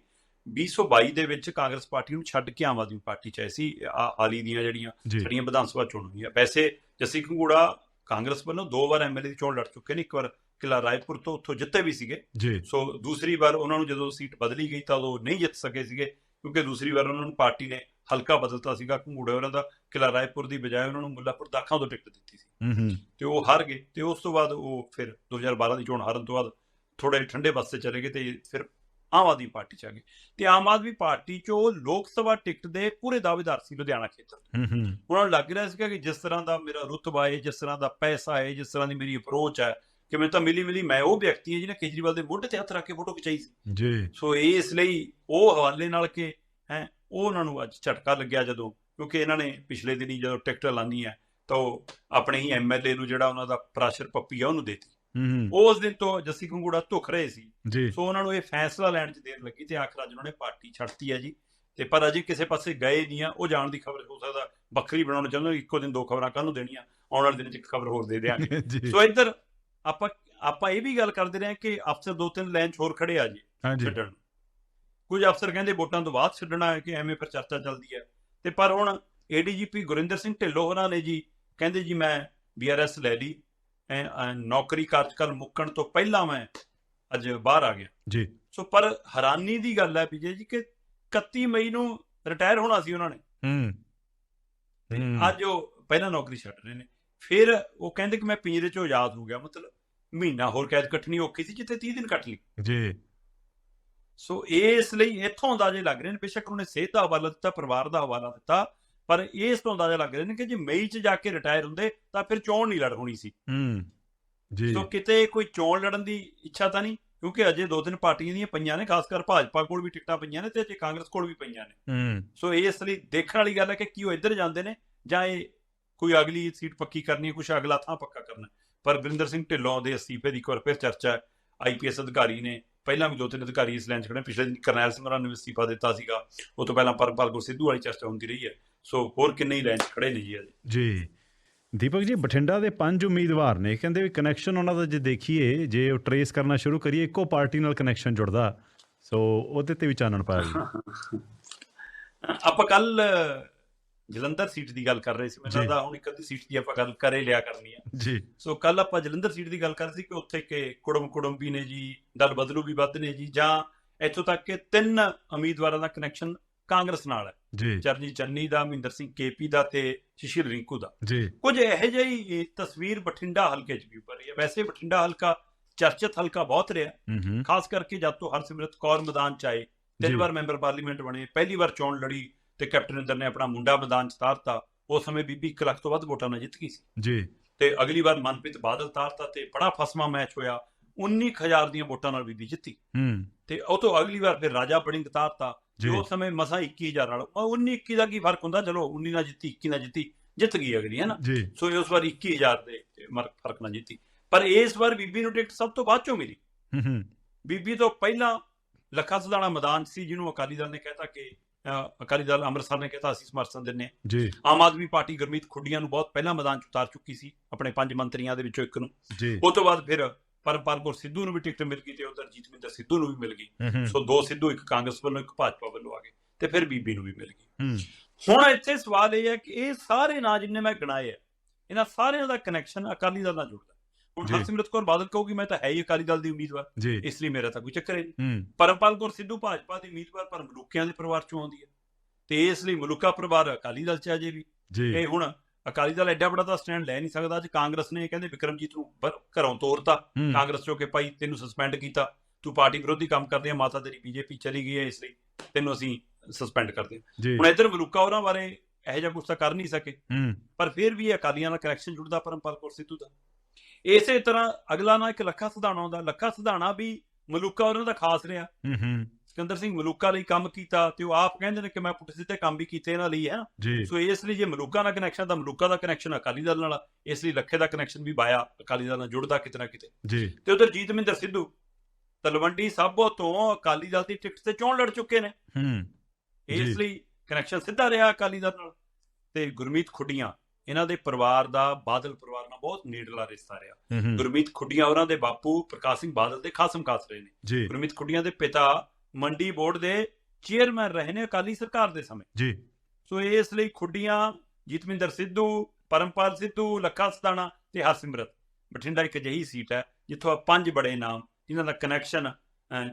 2022 ਦੇ ਵਿੱਚ ਕਾਂਗਰਸ ਪਾਰਟੀ ਨੂੰ ਛੱਡ ਕੇ ਆਮ ਆਦਮੀ ਪਾਰਟੀ ਚ ਆਏ ਸੀ। ਆ- ਹਾਲੀ ਦੀਆਂ ਜਿਹੜੀਆਂ ਸਾਡੀਆਂ ਵਿਧਾਨ ਸਭਾ ਚੋਣ ਹੋਈਆਂ। ਵੈਸੇ ਜੱਸੀ ਖੰਗੂੜਾ ਕਾਂਗਰਸ ਵੱਲੋਂ ਦੋ ਵਾਰ ਐਮਐਲਏ ਦੀ ਚੋਣ ਲੜ ਚੁੱਕੇ ਨੇ। ਇੱਕ ਵਾਰ ਕਿਲਾ ਰਾਏਪੁਰ ਤੋਂ ਉੱਥੋਂ ਜਿੱਤੇ ਵੀ ਸੀਗੇ। ਜੀ। ਸੋ ਦੂਸਰੀ ਵਾਰ ਉਹਨਾਂ ਨੂੰ ਜਦੋਂ ਸੀਟ ਬਦਲੀ ਗਈ ਤਾਂ ਉਹ ਨਹੀਂ ਜਿੱਤ ਸਕੇ ਸੀਗੇ ਕਿਉਂਕਿ ਦੂਸਰੀ ਵਾਰ ਉਹਨਾਂ ਨੂੰ ਪਾਰਟੀ ਨੇ ਹਲਕਾ ਬਦਲਤਾ ਸੀਗਾ। ਘੰਗੂੜੇ ਉਹਨਾਂ ਦਾ ਕਿਲਾ ਰਾਏਪੁਰ ਦੀ ਬਜਾਏ ਉਹਨਾਂ ਨੂੰ ਮੁੱਲਾਪੁਰ ਦਾਖਾਂ ਤੋਂ ਟਿਕਟ ਦਿੱਤੀ ਸੀ। ਤੇ ਉਹ ਹਾਰ ਗਏ ਤੇ ਉਸ ਤੋਂ ਬਾਅਦ ਉਹ ਫਿਰ 2012 ਦੀ ਚੋਣ ਹਾਰਨ ਤੋਂ ਬਾਅਦ ਥੋੜੇ ਠੰਡੇ ਪਾਸੇ ਚਲੇ ਗਏ ਤੇ ਫਿਰ ਆਮ ਆਦਮੀ ਪਾਰਟੀ ਚ ਆ ਗਏ। ਤੇ ਆਮ ਆਦਮੀ ਪਾਰਟੀ ਚੋਂ ਲੋਕ ਸਭਾ ਟਿਕਟ ਦੇ ਪੂਰੇ ਦਾਅਵੇਦਾਰ ਸੀ ਲੁਧਿਆਣਾ ਖੇਤਰ ਉਹਨਾਂ ਨੂੰ ਲੱਗ ਰਿਹਾ ਸੀਗਾ ਕਿ ਜਿਸ ਤਰ੍ਹਾਂ ਦਾ ਮੇਰਾ ਰੁਤਬਾ ਹੈ ਜਿਸ ਤਰ੍ਹਾਂ ਦਾ ਪੈਸਾ ਹੈ ਜਿਸ ਤਰ੍ਹਾਂ ਦੀ ਮੇਰੀ ਅਪਰੋਚ ਹੈ ਕਿ ਮੈਨੂੰ ਤਾਂ ਮਿਲੀ ਮਿਲੀ ਮੈਂ ਉਹ ਵਿਅਕਤੀ ਹਾਂ ਜਿਹਨੇ ਕੇਜਰੀਵਾਲ ਦੇ ਮੋਢੇ ਤੇ ਹੱਥ ਰੱਖ ਕੇ ਫੋਟੋ ਖਿਚਾਈ ਸੀ। ਜੀ। ਸੋ ਇਹ ਇਸ ਲਈ ਉਹ ਹਵਾਲੇ ਨਾਲ ਕਿ ਹੈ ਉਹ ਉਹਨਾਂ ਨੂੰ ਅੱਜ ਝਟਕਾ ਲੱਗਿਆ ਜਦੋਂ ਕਿਉਂਕਿ ਇਹਨਾਂ ਨੇ ਪਿਛਲੇ ਦਿਨੀ ਜਦੋਂ ਟਿਕਟ ਲਾਨੀ ਹੈ ਤਾਂ ਉਹ ਆਪਣੇ ਹੀ ਐਮਐਲਏ ਨੂੰ ਜਿਹੜਾ ਉਹਨਾਂ ਦਾ ਪ੍ਰਾਸ਼ਰ ਪੱਪੀ ਆ ਉਹਨੂੰ ਦੇਤੀ। ਹੂੰ ਹੂੰ। ਉਹ ਉਸ ਦਿਨ ਤੋਂ ਜੱਸੀ ਕੰਗੂੜਾ ਧੁਖ ਰਹੇ ਸੀ। ਜੀ। ਸੋ ਉਹਨਾਂ ਨੂੰ ਇਹ ਫੈਸਲਾ ਲੈਣ 'ਚ ਦੇਰ ਲੱਗੀ ਤੇ ਆਖਰ ਅੱਜ ਉਹਨਾਂ ਨੇ ਪਾਰਟੀ ਛੱਡਤੀ ਹੈ ਜੀ। ਤੇ ਪਰ ਅਜੇ ਕਿਸੇ ਪਾਸੇ ਗਏ ਨਹੀਂ ਆ ਉਹ ਜਾਣ ਦੀ ਖਬਰ ਹੋ ਸਕਦਾ ਵੱਖਰੀ ਬਣਾਉਣਾ ਚਾਹੁੰਦੇ ਇੱਕੋ ਦਿਨ ਦੋ ਖਬਰਾਂ ਕੱਲ ਨੂੰ ਦੇਣੀਆਂ ਆਉਣ ਵਾਲੇ ਦਿਨ 'ਚ ਇੱਕ ਖਬਰ ਹੋਰ ਦੇ ਦੇਾਂਗੇ [laughs] ਸੋ ਇੱਧਰ ਆਪਾਂ ਆਪਾਂ ਇਹ ਵੀ ਗੱਲ ਕਰਦੇ ਰਹੇ ਹਾਂ ਕਿ ਅਫਸਰ ਦੋ ਤਿੰਨ ਲਾਈਨ ਹੋਰ ਖੜੇ ਆ ਜੀ ਛੱਡਣ। ਕੁਝ ਅਫਸਰ ਕਹਿੰਦੇ ਵੋਟਾਂ ਤੋਂ ਬਾਅਦ ਛੱਡਣਾ ਹੈ ਕਿ ਐਵੇਂ ਪਰ ਚਰਚਾ ਚੱਲਦੀ ਹੈ। ਤੇ ਪਰ ਹੁਣ ਏਡੀਜੀਪੀ ਗੁਰਿੰਦਰ ਸਿੰਘ ਢਿੱਲੋਂ ਹੋਰਾਂ ਨੇ ਜੀ ਕਹਿੰਦੇ ਜੀ ਮੈਂ ਬੀਆਰਐਸ ਲੈ ਲਈ ਨੌਕਰੀ ਕਾਰਜਕਾਲ ਮੁੱਕਣ ਤੋਂ ਪਹਿਲਾਂ ਮੈਂ ਅੱਜ ਬਾਹਰ ਆ ਗਿਆ। ਜੀ। ਸੋ ਪਰ ਹੈਰਾਨੀ ਦੀ ਗੱਲ ਹੈ ਵਿਜੇ ਜੀ ਕਿ 31 ਮਈ ਨੂੰ ਰਿਟਾਇਰ ਹੋਣਾ ਸੀ ਉਹਨਾਂ ਨੇ। ਹੂੰ। ਅੱਜ ਉਹ ਪਹਿਲਾਂ ਨੌਕਰੀ ਛੱਡ ਰਹੇ ਨੇ। ਫਿਰ ਉਹ ਕਹਿੰਦੇ ਕਿ ਮੈਂ ਪਿੰਜਰੇ ਚੋਂ ਆਜ਼ਾਦ ਹੋ ਗਿਆ। ਮਤਲਬ ਮਹੀਨਾ ਹੋਰ ਕੈਦ ਕੱਟਣੀ ਔਖੀ ਸੀ ਜਿੱਥੇ 30 ਦਿਨ ਕੱਟ ਲਈ। ਜੀ। ਸੋ ਇਸ ਲਈ ਇੱਥੋਂ ਅੰਦਾਜ਼ੇ ਲੱਗ ਰਹੇ ਨੇ ਬੇਸ਼ੱਕ ਉਹਨੇ ਸਿਹਤ ਦਾ ਹਵਾਲਾ ਦਿੱਤਾ ਪਰਿਵਾਰ ਦਾ ਹਵਾਲਾ ਦਿੱਤਾ ਪਰ ਇਸ ਤੋਂ ਅੰਦਾਜ਼ਾ ਲੱਗ ਰਹੇ ਨੇ ਕਿ ਜੇ ਮਈ 'ਚ ਜਾ ਕੇ ਰਿਟਾਇਰ ਹੁੰਦੇ ਤਾਂ ਫਿਰ ਚੋਣ ਨਹੀਂ ਲੜ ਹੋਣੀ ਸੀ। ਹੂੰ ਜੀ। ਸੋ ਕਿਤੇ ਕੋਈ ਚੋਣ ਲੜਨ ਦੀ ਇੱਛਾ ਤਾਂ ਨਹੀਂ ਕਿਉਂਕਿ ਅਜੇ ਦੋ ਤਿੰਨ ਪਾਰਟੀਆਂ ਦੀਆਂ ਪਈਆਂ ਨੇ ਖਾਸ ਕਰ ਭਾਜਪਾ ਕੋਲ ਵੀ ਟਿਕਟਾਂ ਪਈਆਂ ਨੇ ਤੇ ਅਜੇ ਕਾਂਗਰਸ ਕੋਲ ਵੀ ਪਈਆਂ ਨੇ। ਹੂੰ। ਸੋ ਇਸ ਲਈ ਦੇਖਣ ਵਾਲੀ ਗੱਲ ਹੈ ਕਿ ਕੀ ਉਹ ਇੱਧਰ ਜਾਂਦੇ ਨੇ ਜਾਂ ਇਹ ਕੋਈ ਅਗਲੀ ਸੀਟ ਪੱਕੀ ਕਰਨੀ ਹੈ ਕੁਝ ਅਗਲਾ ਥਾਂ ਪੱਕਾ ਕਰਨਾ ਹੈ। ਪਰ ਵਰਿੰਦਰ ਸਿੰਘ ਢਿੱਲੋਂ ਦੇ ਅਸਤੀਫੇ ਦੀ ਇੱਕ ਵਾਰ ਫਿਰ ਚਰਚਾ ਆਈਪੀਐਸ ਅਧਿਕਾਰੀ ਨੇ। ਪਹਿਲਾਂ ਵੀ ਦੋ ਤਿੰਨ ਅਧਿਕਾਰੀ ਇਸ ਲਾਈਨ 'ਚ ਖੜੇ। ਪਿਛਲੇ ਕਰਨੈਲ ਸਿੰਘ ਹੋਰਾਂ ਨੇ ਅਸਤੀਫਾ ਦਿੱਤਾ ਸੀਗਾ। ਉਹ ਤੋਂ ਪਹਿਲਾਂ ਪਰਮਪਾਲ ਗੁਰ ਸਿੱਧੂ ਵਾਲੀ ਚਰਚਾ ਹੁੰਦੀ ਰਹੀ ਹੈ। ਸੋ ਹੋਰ ਕਿੰਨੇ ਹੀ ਲਾਈਨ 'ਚ ਖੜੇ ਨੇ ਜੀ ਜੀ। ਦੀਪਕ ਜੀ ਬਠਿੰਡਾ ਦੇ ਪੰਜ ਉਮੀਦਵਾਰ ਨੇ। ਕਹਿੰਦੇ ਵੀ ਕਨੈਕਸ਼ਨ ਉਹਨਾਂ ਦਾ ਜੇ ਦੇਖੀਏ ਜੇ ਉਹ ਟਰੇਸ ਕਰਨਾ ਸ਼ੁਰੂ ਕਰੀਏ ਇੱਕੋ ਪਾਰਟੀ ਨਾਲ ਕਨੈਕਸ਼ਨ ਜੁੜਦਾ। ਸੋ ਉਹਦੇ ਤੇ ਵੀ ਚਾਨਣ ਪਾਇਆ ਜੀ। ਆਪਾਂ ਕੱਲ ਜਲੰਧਰ ਸੀਟ ਦੀ ਗੱਲ ਕਰ ਰਹੇ ਸੀ। ਮੈਨੂੰ ਲੱਗਦਾ ਹੁਣ ਇੱਕ ਅੱਧੀ ਸੀਟ ਦੀ ਆਪਾਂ ਗੱਲ ਕਰੇ ਲਿਆ ਕਰਨੀ ਹੈ ਜੀ। ਸੋ ਕੱਲ ਆਪਾਂ ਜਲੰਧਰ ਸੀਟ ਦੀ ਗੱਲ ਕਰ ਰਹੇ ਸੀ ਕਿ ਉੱਥੇ ਕਿ ਕੁੜਮ ਕੁੜਮ ਵੀ ਨੇ ਜੀ ਦਲ ਬਦਲੂ ਵੀ ਵੱਧ ਨੇ ਜੀ ਜਾਂ ਇੱਥੋਂ ਤੱਕ ਕਿ ਤਿੰਨ ਉਮੀਦਵਾਰਾਂ ਦਾ ਕਨੈਕਸ਼ਨ ਕਾਂਗਰਸ ਨਾਲ ਹੈ। ਜੀ। ਚਰਨੀ ਚੰਨੀ ਦਾ ਮਹਿੰਦਰ ਸਿੰਘ ਕੇਪੀ ਦਾ ਤੇ ਸ਼ਿਸ਼ਿਰ ਰਿੰਕੂ ਦਾ। ਜੀ। ਕੁਝ ਇਹੋ ਜਿਹੀ ਤਸਵੀਰ ਬਠਿੰਡਾ ਹਲਕੇ 'ਚ ਵੀ ਰਹੀ ਹੈ। ਵੈਸੇ ਬਠਿੰਡਾ ਹਲਕਾ ਚਰਚਿਤ ਹਲਕਾ ਬਹੁਤ ਰਿਹਾ। ਖਾਸ ਕਰਕੇ ਜਦ ਤੋਂ ਹਰਸਿਮਰਤ ਕੌਰ ਮੈਦਾਨ 'ਚ ਆਏ ਤਿੰਨ। ਵਾਰ ਮੈਂਬਰ ਪਾਰਲੀਮੈਂਟ ਬਣੇ ਪਹਿਲੀ ਵਾਰ ਚੋਣ ਲੜੀ ਤੇ ਕੈਪਟਨ ਇੰਦਰ ਨੇ ਆਪਣਾ ਮੁੰਡਾ ਮੈਦਾਨ 'ਚ ਤਾਰਤਾ ਉਸ ਸਮੇਂ ਬੀਬੀ 1 ਲੱਖ ਤੋਂ ਵੱਧ ਵੋਟਾਂ ਨਾਲ ਜਿੱਤ ਗਈ ਸੀ। ਜੀ। ਤੇ ਅਗਲੀ ਵਾਰ ਮਨਪ੍ਰੀਤ ਬਾਦਲ ਤਾਰਤਾ ਤੇ ਬੜਾ ਫਸਮਾ ਮੈਚ ਹੋਇਆ। 19000 ਦੀਆਂ ਵੋਟਾਂ ਨਾਲ ਬੀਬੀ ਜਿੱਤੀ। ਹੂੰ। ਤੇ ਉਹ ਤੋਂ ਅਗਲੀ ਵਾਰ ਫਿਰ ਰਾਜਾ ਬੜਿੰਗ ਤਾਰਤਾ ਜੀ। ਸਮੇਂ ਮਸਾ 21000 ਨਾਲ। ਉਹ 19 21 ਦਾ ਕੀ ਫ਼ਰਕ ਹੁੰਦਾ? ਚਲੋ 19 ਨਾਲ ਜਿੱਤੀ 21 ਨਾਲ ਜਿੱਤੀ ਜਿੱਤ ਗਈ ਅਗਲੀ ਹੈ ਨਾ? ਸੋ ਉਸ ਵਾਰ 21000 ਦੇ ਫ਼ਰਕ ਨਾਲ ਜਿੱਤੀ। ਪਰ ਇਸ ਵਾਰ ਬੀਬੀ ਨੂੰ ਟਿਕਟ ਸਭ ਤੋਂ ਬਾਅਦ ਚੋਂ ਮਿਲੀ। ਹੂੰ ਹੂੰ। ਬੀਬੀ ਤੋਂ ਪਹਿਲਾਂ ਲੱਖਾ ਸਦਾਣਾ ਮੈਦਾਨ ਸੀ ਜਿਹਨੂੰ ਅਕਾਲੀ ਦਲ ਨੇ ਕਹਿਤਾ ਕਿ ਅਕਾਲੀ ਦਲ ਅੰਮ੍ਰਿਤਸਰ ਨੇ ਕਹਿਤਾ ਅਸੀਂ ਸਮਰਥਨ ਦਿੰਨੇ ਹਾਂ। ਜੀ। ਆਮ ਆਦਮੀ ਪਾਰਟੀ ਗੁਰਮੀਤ ਖੁੱਡੀਆਂ ਨੂੰ ਬਹੁਤ ਪਹਿਲਾਂ ਮੈਦਾਨ 'ਚ ਉਤਾਰ ਚੁੱਕੀ ਸੀ ਆਪਣੇ ਪੰਜ ਮੰਤਰੀਆਂ ਦੇ ਵਿੱਚੋਂ ਇੱਕ ਨੂੰ। ਜੀ। ਉਸ ਤੋਂ ਬਾਅਦ ਫਿਰ ਪਰਮਪਾਲ ਕੌਰ ਸਿੱਧੂ ਨੂੰ ਵੀ ਟਿਕਟ ਮਿਲ ਗਈ ਤੇ ਉਧਰ ਜੀਤਮਿੰਦਰ ਸਿੱਧੂ ਨੂੰ ਵੀ ਮਿਲ ਗਈ। ਸੋ ਦੋ ਸਿੱਧੂ ਇੱਕ ਕਾਂਗਰਸ ਵੱਲੋਂ ਇੱਕ ਭਾਜਪਾ ਵੱਲੋਂ ਆ ਗਏ ਤੇ ਫਿਰ ਬੀਬੀ ਨੂੰ ਵੀ ਮਿਲ ਗਈ। ਹੁਣ ਇੱਥੇ ਸਵਾਲ ਇਹ ਹੈ ਕਿ ਇਹ ਸਾਰੇ ਨਾਂ ਜਿੰਨੇ ਮੈਂ ਗਿਣਾਏ ਆ ਇਹਨਾਂ ਸਾਰਿਆਂ ਦਾ ਕਨੈਕਸ਼ਨ ਅਕਾਲੀ ਦਲ ਨਾਲ ਜੁੜਦਾ। ਹਰਸਿਮਰਤ ਕੌਰ ਬਾਦਲ ਕਹੂਗੀ ਮੈਂ ਤਾਂ ਹੈ ਹੀ ਅਕਾਲੀ ਦਲ ਦੀ ਉਮੀਦਵਾਰ ਇਸ ਲਈ ਮੇਰਾ ਤਾਂ ਕੋਈ ਚੱਕਰ ਨਹੀਂ। ਪਰਮਪਾਲ ਕੌਰ ਸਿੱਧੂ ਭਾਜਪਾ ਦੀ ਉਮੀਦਵਾਰ ਪਰ ਮਲੂਕਿਆਂ ਦੇ ਪਰਿਵਾਰ ਚੋਂ ਆਉਂਦੀ ਹੈ। ਤੇ ਇਸ ਲਈ ਮਲੂਕਾ ਪਰਿਵਾਰ ਅਕਾਲੀ ਦਲ ਚ ਆ ਜੇ ਵੀ। ਇਹ ਹੁਣ ਅਕਾਲੀ ਦਲ ਐਡਾ ਬੜਾ ਤਾਂ ਸਟੈਂਡ ਲੈ ਨਹੀਂ ਸਕਦਾ। ਅੱਜ ਕਾਂਗਰਸ ਨੇ ਕਹਿੰਦੇ ਵਿਕਰਮਜੀਤ ਨੂੰ ਘਰੋਂ ਤੋਰਤਾ। ਕਾਂਗਰਸ ਚੋਂ ਕਿ ਭਾਈ ਤੈਨੂੰ ਸਸਪੈਂਡ ਕੀਤਾ। ਤੂੰ ਪਾਰਟੀ ਵਿਰੋਧੀ ਕੰਮ ਕਰਦੇ ਆ ਮਾਤਾ ਤੇਰੀ ਬੀਜੇਪੀ ਚਲੀ ਗਈ ਹੈ ਇਸ ਲਈ ਤੈਨੂੰ ਅਸੀਂ ਸਸਪੈਂਡ ਕਰਦੇ ਹੁਣ ਇੱਧਰ ਮਲੂਕਾ ਉਹਨਾਂ ਬਾਰੇ ਇਹੋ ਜਿਹਾ ਕੁਛ ਤਾਂ ਕਰ ਨਹੀਂ ਸਕੇ। ਪਰ ਫਿਰ ਵੀ ਇਹ ਅਕਾਲੀਆਂ ਨਾਲ ਕਨੈਕਸ਼ਨ ਜੁੜਦਾ ਪਰਮਪਾਲ ਕੌਰ ਸਿੱਧੂ ਦਾ। ਇਸੇ ਤਰ੍ਹਾਂ ਅਗਲਾ ਨਾ ਇੱਕ ਲੱਖਾ ਸਿਧਾਣਾ ਆਉਂਦਾ ਲੱਖਾ ਸਿਧਾਣਾ ਵੀ ਮਲੂਕਾ ਉਹਨਾਂ ਦਾ ਖਾਸ ਰਿਹਾ। ਹੂੰ ਹੂੰ। ਸਿਕੰਦਰ ਸਿੰਘ ਮਲੂਕਾ ਲਈ ਕੰਮ ਕੀਤਾ ਤੇ ਉਹ ਆਪ ਕਹਿੰਦੇ ਨੇ ਕਿ ਮੈਂ ਪੁੱਠੇ ਸਿੱਧੇ ਕੰਮ ਵੀ ਕੀਤੇ ਇਹਨਾਂ ਲਈ ਹੈ ਨਾ। ਸੋ ਇਸ ਲਈ ਜੇ ਮਲੂਕਾ ਨਾਲ ਕਨੈਕਸ਼ਨ ਤਾਂ ਮਲੂਕਾ ਦਾ ਕਨੈਕਸ਼ਨ ਅਕਾਲੀ ਦਲ ਨਾਲ। ਇਸ ਲਈ ਲੱਖੇ ਦਾ ਕਨੈਕਸ਼ਨ ਵੀ ਬਾਇਆ ਅਕਾਲੀ ਦਲ ਨਾਲ ਜੁੜਦਾ ਕਿਤੇ ਨਾ ਕਿਤੇ। ਜੀ। ਤੇ ਉਧਰ ਜੀਤਮਿੰਦਰ ਸਿੱਧੂ ਤਲਵੰਡੀ ਸਾਬੋ ਤੋਂ ਅਕਾਲੀ ਦਲ ਦੀ ਟਿਕਟ ਤੇ ਚੋਣ ਲੜ ਚੁੱਕੇ ਨੇ। ਹੂੰ। ਇਸ ਲਈ ਕਨੈਕਸ਼ਨ ਸਿੱਧਾ ਰਿਹਾ ਅਕਾਲੀ ਦਲ ਨਾਲ। ਤੇ ਗੁਰਮੀਤ ਖੁੱਡੀਆਂ ਇਹਨਾਂ ਦੇ ਪਰਿਵਾਰ ਦਾ ਬਾਦਲ ਪਰਿਵਾਰ ਨਾਲ ਬਹੁਤ ਨੇੜਲਾ ਰਿਸ਼ਤਾ ਰਿਹਾ। ਗੁਰਮੀਤ ਖੁੱਡੀਆਂ ਉਹਨਾਂ ਦੇ ਬਾਪੂ ਪ੍ਰਕਾਸ਼ ਸਿੰਘ ਬਾਦਲ ਦੇ ਖਾਸਮ ਖਾਸ ਰਹੇ ਨੇ ਗੁਰਮੀਤ ਖੁੱਡੀਆਂ ਦੇ ਪਿਤਾ ਮੰਡੀ ਬੋਰਡ ਦੇ ਚੇਅਰਮੈਨ ਰਹੇ ਨੇ ਅਕਾਲੀ ਸਰਕਾਰ ਦੇ ਸਮੇਂ। ਜੀ। ਸੋ ਇਸ ਲਈ ਖੁੱਡੀਆਂ ਜੀਤਮਿੰਦਰ ਸਿੱਧੂ ਪਰਮਪਾਲ ਸਿੱਧੂ ਲੱਖਾ ਸਤਾਣਾ ਤੇ ਹਰਸਿਮਰਤ। ਬਠਿੰਡਾ ਇੱਕ ਅਜਿਹੀ ਸੀਟ ਹੈ ਜਿੱਥੋਂ ਆ ਪੰਜ ਬੜੇ ਨਾਮ ਜਿਨ੍ਹਾਂ ਦਾ ਕਨੈਕਸ਼ਨ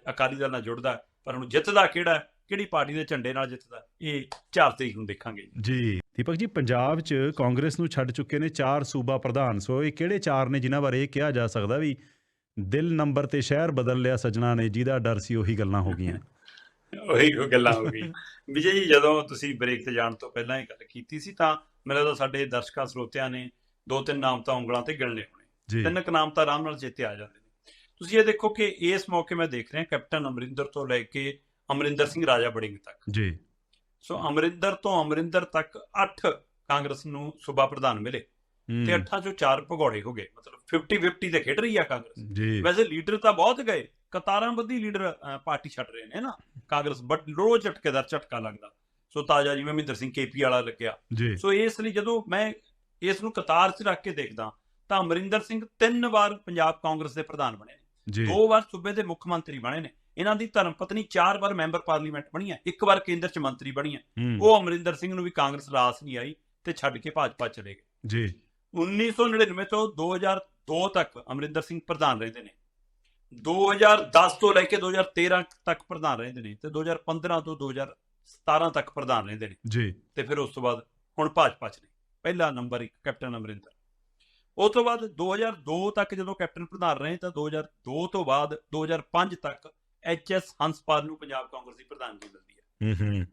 ਅਕਾਲੀ ਦਲ ਨਾਲ ਜੁੜਦਾ। ਪਰ ਹੁਣ ਜਿੱਤਦਾ ਕਿਹੜਾ ਕਿਹੜੀ ਪਾਰਟੀ ਦੇ ਝੰਡੇ ਨਾਲ ਜਿੱਤਦਾ ਇਹ 4 ਤਰੀਕ ਨੂੰ ਦੇਖਾਂਗੇ ਜੀ। ਦੀਪਕ ਜੀ ਪੰਜਾਬ 'ਚ ਕਾਂਗਰਸ ਨੂੰ ਛੱਡ ਚੁੱਕੇ ਨੇ ਚਾਰ ਸੂਬਾ ਪ੍ਰਧਾਨ ਸੋ ਇਹ ਕਿਹੜੇ ਚਾਰ ਨੇ ਜਿਨ੍ਹਾਂ ਬਾਰੇ ਇਹ ਕਿਹਾ ਜਾ ਸਕਦਾ ਵੀ ਦਿਲ ਨੰਬਰ ਤੇ ਸ਼ਹਿਰ ਬਦਲ ਲਿਆ ਸਜਣਾ ਨੇ ਜਿਹਦਾ ਡਰ ਸੀ ਉਹੀ ਗੱਲਾਂ ਹੋ ਗਈਆਂ। ਉਹੀ ਉਹ ਗੱਲਾਂ ਹੋ ਗਈ ਵਿਜੇ ਜੀ ਜਦੋਂ ਤੁਸੀਂ ਬ੍ਰੇਕ ਤੇ ਜਾਣ ਤੋਂ ਪਹਿਲਾਂ ਇਹ ਗੱਲ ਕੀਤੀ ਸੀ ਤਾਂ ਮੈਨੂੰ ਲੱਗਦਾ ਸਾਡੇ ਦਰਸ਼ਕਾਂ ਸਰੋਤਿਆਂ ਨੇ ਦੋ ਤਿੰਨ ਨਾਮ ਤਾਂ ਉਂਗਲਾਂ ਤੇ ਗਿਣਨੇ ਹੋਣੇ। ਤਿੰਨ ਕੁ ਨਾਮ ਤਾਂ ਆਰਾਮ ਨਾਲ ਚੇਤੇ ਆ ਜਾਂਦੇ ਨੇ। ਤੁਸੀਂ ਇਹ ਦੇਖੋ ਕਿ ਇਸ ਮੌਕੇ ਮੈਂ ਦੇਖ ਰਿਹਾ ਕੈਪਟਨ ਅਮਰਿੰਦਰ ਤੋਂ ਲੈ ਕੇ ਅਮਰਿੰਦਰ ਸਿੰਘ ਰਾਜਾ ਬੜਿੰਗ ਤੱਕ। ਜੀ। ਸੋ ਅਮਰਿੰਦਰ ਤੋਂ ਅਮਰਿੰਦਰ ਤੱਕ 8 ਕਾਂਗਰਸ ਨੂੰ ਸੂਬਾ ਪ੍ਰਧਾਨ ਮਿਲੇ ਤੇ 8 ਚੋਂ 4 ਭਗੌੜੇ ਹੋ ਗਏ। ਮਤਲਬ 50 50 ਤੇ ਖੇਡ ਰਹੀ ਆ ਕਾਂਗਰਸ। ਵੈਸੇ ਲੀਡਰ ਤਾਂ ਬਹੁਤ ਗਏ। ਕਤਾਰਾਂ ਬੱਧੀ ਲੀਡਰ ਪਾਰਟੀ ਛੱਡ ਰਹੇ ਨੇ ਨਾ। ਕਾਂਗਰਸ ਬਟ ਰੋਜ਼ ਝਟਕੇਦਾਰ ਝਟਕਾ ਲੱਗਦਾ। ਸੋ ਤਾਜਾ ਜਿਵੇਂ ਮਹਿੰਦਰ ਸਿੰਘ ਕੇਪੀ ਵਾਲਾ ਲੱਗਿਆ। ਸੋ ਇਸ ਲਈ ਜਦੋਂ ਮੈਂ ਇਸ ਨੂੰ ਕਤਾਰ 'ਚ ਰੱਖ ਕੇ ਦੇਖਦਾ ਤਾਂ ਅਮਰਿੰਦਰ ਸਿੰਘ ਤਿੰਨ ਵਾਰ ਪੰਜਾਬ ਕਾਂਗਰਸ ਦੇ ਪ੍ਰਧਾਨ ਬਣੇ ਨੇ। ਦੋ ਵਾਰ ਸੂਬੇ ਦੇ ਮੁੱਖ ਮੰਤਰੀ ਬਣੇ ਨੇ। ਇਹਨਾਂ ਦੀ ਧਰਮ ਪਤਨੀ ਚਾਰ ਵਾਰ ਮੈਂਬਰ ਪਾਰਲੀਮੈਂਟ ਬਣੀ ਹੈ ਇੱਕ ਵਾਰ ਕੇਂਦਰ 'ਚ ਮੰਤਰੀ ਬਣੀ ਹੈ। ਉਹ ਅਮਰਿੰਦਰ ਸਿੰਘ ਨੂੰ ਵੀ ਕਾਂਗਰਸ ਰਾਸ ਨਹੀਂ ਆਈ ਤੇ ਛੱਡ ਕੇ ਭਾਜਪਾ ਚਲੇ ਗਏ। ਜੀ। 1999 ਤੋਂ 2002 ਤੱਕ ਅਮਰਿੰਦਰ ਸਿੰਘ ਪ੍ਰਧਾਨ ਰਹਿੰਦੇ ਨੇ। 2010 ਤੋਂ ਲੈ ਕੇ 2013 ਤੱਕ ਪ੍ਰਧਾਨ ਰਹਿੰਦੇ ਨੇ ਤੇ 2015 ਤੋਂ 2017 ਤੱਕ ਪ੍ਰਧਾਨ ਰਹਿੰਦੇ ਨੇ। ਜੀ। ਤੇ ਫਿਰ ਉਸ ਤੋਂ ਬਾਅਦ ਹੁਣ ਭਾਜਪਾ ਚ ਨੇ। ਪਹਿਲਾ ਨੰਬਰ ਇੱਕ ਕੈਪਟਨ ਅਮਰਿੰਦਰ। ਉਸ ਤੋਂ ਬਾਅਦ 2002 ਤੱਕ ਜਦੋਂ ਕੈਪਟਨ ਪ੍ਰਧਾਨ ਰਹੇ ਤਾਂ 2002 ਤੋਂ ਬਾਅਦ 2005 ਤੱਕ ਐਚਐਸ ਹੰਸਪਾਲ ਨੂੰ ਪੰਜਾਬ ਕਾਂਗਰਸ ਦੀ ਪ੍ਰਧਾਨਗੀ ਮਿਲਦੀ ਹੈ। ਹੂੰ ਹੂੰ।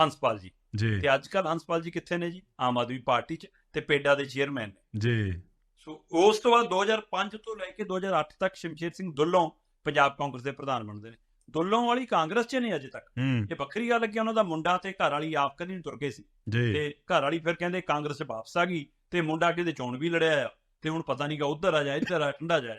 ਹੰਸਪਾਲ ਜੀ। ਜੀ। ਤੇ ਅੱਜ ਕੱਲ ਹੰਸਪਾਲ ਜੀ ਕਿੱਥੇ ਨੇ ਜੀ? ਆਮ ਆਦਮੀ ਪਾਰਟੀ 'ਚ ਤੇ ਪੇਡਾ ਦੇ ਚੇਅਰਮੈਨ ਨੇ। ਜੀ। ਸੋ ਉਸ ਤੋਂ ਬਾਅਦ 2005 ਤੋਂ ਲੈ ਕੇ 2008 ਤੱਕ ਸ਼ਮਸ਼ੇਰ ਸਿੰਘ ਦੁੱਲੋਂ ਪੰਜਾਬ ਕਾਂਗਰਸ ਦੇ ਪ੍ਰਧਾਨ ਬਣਦੇ ਨੇ। ਦੁੱਲੋਂ ਵਾਲੀ ਕਾਂਗਰਸ 'ਚ ਨੇ ਅਜੇ ਤੱਕ। ਇਹ ਵੱਖਰੀ ਗੱਲ ਹੈ ਕਿ ਉਹਨਾਂ ਦਾ ਮੁੰਡਾ ਤੇ ਘਰ ਵਾਲੀ ਆਪ ਕਦੀ ਨਹੀਂ ਤੁਰ ਗਏ ਸੀ। ਤੇ ਘਰ ਵਾਲੀ ਫਿਰ ਕਹਿੰਦੇ ਕਾਂਗਰਸ 'ਚ ਵਾਪਸ ਆ ਗਈ ਤੇ ਮੁੰਡਾ ਕਿਤੇ ਚੋਣ ਵੀ ਲੜਿਆ ਆ। ਤੇ ਹੁਣ ਪਤਾ ਨਹੀਂਗਾ ਉਧਰ ਆ ਜਾ ਇੱਧਰ ਆ ਠੰਡਾ ਜਾ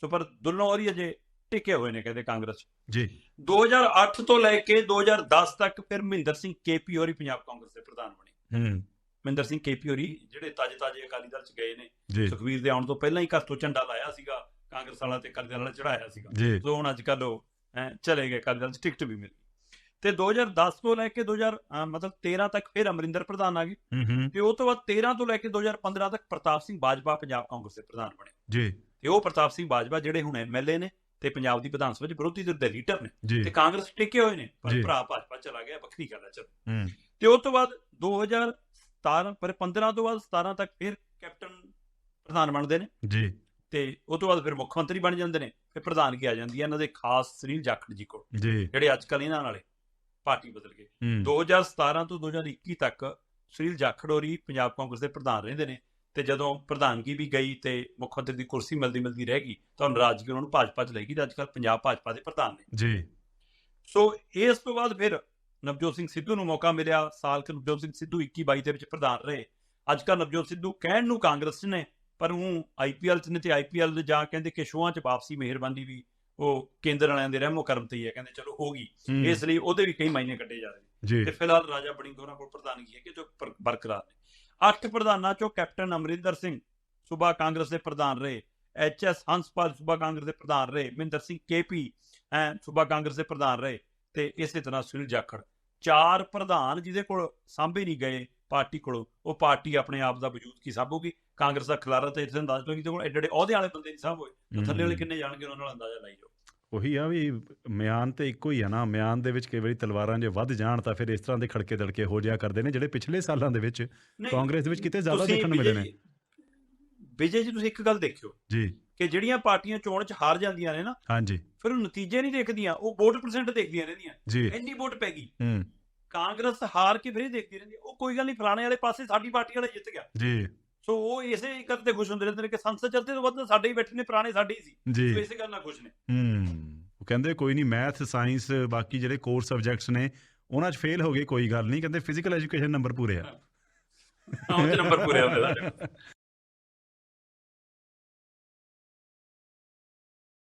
ਸੋ ਪਰ ਦੁੱਲੋਂ ਵਾਲੀ ਅਜੇ ਟਿਕੇ ਹੋਏ ਨੇ ਕਹਿੰਦੇ ਕਾਂਗਰਸ। ਜੀ। 2008 ਤੋਂ ਲੈ ਕੇ 2010 ਤੱਕ ਫਿਰ ਮਹਿੰਦਰ ਸਿੰਘ ਕੇਪੀ ਹੋਰੀ ਪੰਜਾਬ ਕਾਂਗਰਸ ਦੇ ਪ੍ਰਧਾਨ ਬਣੇ। ਹੂੰ। ਮਹਿੰਦਰ ਸਿੰਘ ਕੇਪੀ ਹੋਰੀ ਜਿਹੜੇ ਤਾਜੇ ਤਾਜੇ ਅਕਾਲੀ ਦਲ 'ਚ ਗਏ ਨੇ। ਸੁਖਵੀਰ ਦੇ ਆਉਣ ਤੋਂ ਪਹਿਲਾਂ ਹੀ ਘਰ ਤੋਂ ਝੰਡਾ ਲਾਇਆ ਸੀਗਾ ਕਾਂਗਰਸ ਵਾਲਾ ਤੇ ਅਕਾਲੀ ਦਲ ਵਾਲਾ ਚੜਾਇਆ ਸੀਗਾ। ਜੀ। ਸੋ ਹੁਣ ਅੱਜ ਉਹ ਹੈਂ, ਚਲੇ ਗਏ ਅਕਾਲੀ ਦਲ 'ਚ ਟਿਕਟ ਵੀ ਮਿਲ ਤੇ 2010 ਤੋਂ ਲੈ ਕੇ 2000 ਅਹ, ਮਤਲਬ 13 ਤੱਕ ਫਿਰ ਅਮਰਿੰਦਰ ਪ੍ਰਧਾਨ ਆ ਗਏ। ਤੇ ਉਹ ਤੋਂ ਬਾਅਦ 13 ਤੋਂ ਲੈ ਕੇ 2015 ਤੱਕ ਪ੍ਰਤਾਪ ਸਿੰਘ ਬਾਜਵਾ ਪੰਜਾਬ ਕਾਂਗਰਸ ਦੇ ਪ੍ਰਧਾਨ ਬਣੇ। ਜੀ। ਤੇ ਉਹ ਪ੍ਰਤਾਪ ਸਿੰਘ ਬਾਜਵਾ ਜਿਹੜੇ ਹੁਣ ਐਮਐਲਏ ਨੇ ਤੇ ਪੰਜਾਬ ਦੀ ਵਿਧਾਨ ਸਭਾ 'ਚ ਵਿਰੋਧੀ ਧਿਰ ਦੇ ਲੀਡਰ ਨੇ ਤੇ ਕਾਂਗਰਸ ਟਿਕੇ ਹੋਏ ਨੇ ਪਰ। ਭਰਾ ਭਾਜਪਾ ਚਲਾ ਗਿਆ ਵੱਖਰੀ ਗੱਲ ਹੈ ਚਲੋ। ਤੇ ਉਸ ਤੋਂ ਬਾਅਦ 2017 ਪਰ 15 ਤੋਂ ਬਾਅਦ 17 ਤੱਕ ਫਿਰ ਕੈਪਟਨ ਪ੍ਰਧਾਨ ਬਣਦੇ ਨੇ। ਜੀ। ਤੇ ਉਸ ਤੋਂ ਬਾਅਦ ਫਿਰ ਮੁੱਖ ਮੰਤਰੀ ਬਣ ਜਾਂਦੇ ਨੇ ਫਿਰ ਪ੍ਰਧਾਨਗੀ ਆ ਜਾਂਦੀ ਹੈ ਇਹਨਾਂ ਦੇ ਖਾਸ ਸੁਨੀਲ ਜਾਖੜ ਜੀ ਕੋਲ ਜਿਹੜੇ ਅੱਜ ਕੱਲ ਇਹਨਾਂ ਨਾਲੇ ਪਾਰਟੀ ਬਦਲ ਗਏ। ਹੂੰ। 2017 ਤੋਂ 2021 ਤੱਕ ਸੁਨੀਲ ਜਾਖੜ ਹੋਰੀ ਪੰਜਾਬ ਕਾਂਗਰਸ ਦੇ ਪ੍ਰਧਾਨ ਰਹਿੰਦੇ ਨੇ। ਤੇ ਜਦੋਂ ਪ੍ਰਧਾਨਗੀ ਵੀ ਗਈ ਤੇ ਮੁੱਖ ਮੰਤਰੀ ਦੀ ਕੁਰਸੀ ਮਿਲਦੀ ਮਿਲਦੀ ਰਹਿ ਗਈ ਤਾਂ ਨਾਰਾਜ਼ਗੀ ਉਹਨਾਂ ਨੂੰ ਭਾਜਪਾ ਚ ਲੈ ਗਈ ਤੇ ਅੱਜ ਕੱਲ ਪੰਜਾਬ ਭਾਜਪਾ ਦੇ ਪ੍ਰਧਾਨ ਨੇ। ਜੀ। ਸੋ ਇਸ ਤੋਂ ਬਾਅਦ ਫਿਰ ਨਵਜੋਤ ਸਿੰਘ ਸਿੱਧੂ ਨੂੰ ਮੌਕਾ ਮਿਲਿਆ ਸਾਲ ਕਿ ਨਵਜੋਤ ਸਿੰਘ ਸਿੱਧੂ 21 22 ਦੇ ਵਿੱਚ ਪ੍ਰਧਾਨ ਰਹੇ। ਅੱਜ ਕੱਲ ਨਵਜੋਤ ਸਿੱਧੂ ਕਹਿਣ ਨੂੰ ਕਾਂਗਰਸ 'ਚ ਨੇ ਪਰ ਉਹ ਆਈਪੀਐਲ 'ਚ ਨੇ ਤੇ ਆਈਪੀਐਲ ਦੇ ਜਾ ਕਹਿੰਦੇ ਕਿ ਸ਼ੋਆਂ 'ਚ ਵਾਪਸੀ ਮਿਹਰਬਾਨੀ ਵੀ ਉਹ ਕੇਂਦਰ ਵਾਲਿਆਂ ਦੇ ਰਹਿਮੋ ਕਰਮ ਤੇ ਹੀ ਹੈ ਕਹਿੰਦੇ ਚਲੋ ਹੋ ਗਈ। ਇਸ ਲਈ ਉਹਦੇ ਵੀ ਕਈ ਮਾਇਨੇ ਕੱਢੇ ਜਾ ਰਹੇ ਤੇ ਫਿਲਹਾਲ ਰਾਜਾ ਬੜਿੰਗ ਹੋਰਾਂ ਕੋਲ ਪ੍ਰਧਾਨਗੀ ਹੈ ਕਿ ਜੋ ਬਰਕਰਾਰ ਨੇ। ਅੱਠ ਪ੍ਰਧਾਨਾਂ ਚੋਂ ਕੈਪਟਨ ਅਮਰਿੰਦਰ ਸਿੰਘ ਸੂਬਾ ਕਾਂਗਰਸ ਦੇ ਪ੍ਰਧਾਨ ਰਹੇ ਐਚਐਸ ਹੰਸਪਾਲ ਸੂਬਾ ਕਾਂਗਰਸ ਦੇ ਪ੍ਰਧਾਨ ਰਹੇ ਮਹਿੰਦਰ ਸਿੰਘ ਕੇਪੀ ਐ ਸੂਬਾ ਕਾਂਗਰਸ ਦੇ ਪ੍ਰਧਾਨ ਰਹੇ ਤੇ ਇਸੇ ਤਰ੍ਹਾਂ ਸੁਨੀਲ ਜਾਖੜ। ਚਾਰ ਪ੍ਰਧਾਨ ਜਿਹਦੇ ਕੋਲ ਸਾਂਭੇ ਨਹੀਂ ਗਏ ਪਾਰਟੀ ਕੋਲੋਂ ਉਹ ਪਾਰਟੀ ਆਪਣੇ ਆਪ ਦਾ ਵਜੂਦ ਕੀ ਸਾਂਭੂਗੀ? ਕਾਂਗਰਸ ਦਾ ਖਿਲਾਰਾ ਤੇ ਇਸੇ ਅੰਦਾਜ਼ ਤੋਂ ਜਿਹਦੇ ਕੋਲ ਐਡੇ ਐਡੇ ਅਹੁਦੇ ਵਾਲੇ ਬੰਦੇ ਨਹੀਂ ਸਾਂਭ ਹੋਏ ਤਾਂ ਥੱਲੇ ਵਾਲੇ ਕਿੰਨੇ ਜਾਣਗੇ ਉਹਨਾਂ ਨਾਲ ਅੰਦਾਜ਼ਾ ਲਾਈ ਜਾਓ। ਉਹੀ ਆ ਵੀ ਮਿਆਨ ਤੇ ਇੱਕੋ ਹੀ ਆ ਨਾ ਮਿਆਨ ਦੇ ਵਿੱਚ ਕਈ ਵਾਰੀ ਤਲਵਾਰਾਂ ਜੇ ਵੱਧ ਜਾਣ ਤਾਂ ਫਿਰ ਇਸ ਤਰ੍ਹਾਂ ਦੇ ਖੜਕੇ ਦੜਕੇ ਹੋ ਜਿਆ ਕਰਦੇ ਨੇ ਜਿਹੜੇ ਪਿਛਲੇ ਸਾਲਾਂ ਦੇ ਵਿੱਚ ਕਾਂਗਰਸ ਦੇ ਵਿੱਚ ਕਿਤੇ ਜ਼ਿਆਦਾ ਦੇਖਣ ਨੂੰ ਮਿਲੇ ਨੇ। ਵਿਜੇ- ਜੀ ਤੁਸੀਂ ਇੱਕ ਗੱਲ ਦੇਖਿਓ ਜੀ। ਕਿ ਜਿਹੜੀਆਂ ਪਾਰਟੀਆਂ ਚੋਣ 'ਚ ਹਾਰ ਜਾਂਦੀਆਂ ਨੇ ਨਾ ਹਾਂਜੀ। ਫਿਰ ਉਹ ਨਤੀਜੇ ਨਹੀਂ ਦੇਖਦੀਆਂ ਉਹ ਵੋਟ ਪਰਸੈਂਟ ਦੇਖਦੀਆਂ ਰਹਿੰਦੀਆਂ। ਇੰਨੀ ਵੋਟ ਪੈ ਗਈ। ਹੂੰ। ਕਾਂਗਰਸ ਹਾਰ ਕੇ ਫਿਰ ਇਹ ਦੇਖਦੀ ਰਹਿੰਦੀ। ਉਹ ਕੋਈ ਗੱਲ ਨਹੀਂ ਫਲਾਣੇ ਵਾਲੇ ਪਾਸੇ ਸਾਡੀ ਪਾਰਟੀ ਵਾਲਾ ਜਿੱਤ ਗਿਆ। ਜੀ। ਸੋ ਉਹ ਇਸੇ ਗੱਲ ਤੇ ਖੁਸ਼ ਹੁੰਦੇ ਰਹਿੰਦੇ ਨੇ ਕਿ ਸੰਸਦ ਚੱਲਦੇ ਤੋਂ ਵੱਧ ਸਾਡੇ ਹੀ ਬੈਠੇ ਨੇ ਪੁਰਾਣੇ ਸਾਡੇ ਹੀ ਸੀ। ਸੋ ਇਸੇ ਗੱਲ ਨਾਲ ਖੁਸ਼ ਨੇ। ਹੂੰ ਉਹ ਕਹਿੰਦੇ ਕੋਈ ਨਹੀਂ ਮੈਥ ਸਾਇੰਸ ਬਾਕੀ ਜਿਹੜੇ ਕੋਰ ਸਬਜੈਕਟਸ ਨੇ ਉਹਨਾਂ 'ਚ ਫੇਲ ਹੋ ਗਏ ਕੋਈ ਗੱਲ ਨਹੀਂ ਕਹਿੰਦੇ ਫਿਜ਼ੀਕਲ ਐਜੂਕੇਸ਼ਨ ਨੰਬਰ ਪੂਰੇ ਆ। ਹਾਂ ਉਹ 'ਚ ਨੰਬਰ ਪੂਰੇ ਸਾਡੇ [laughs]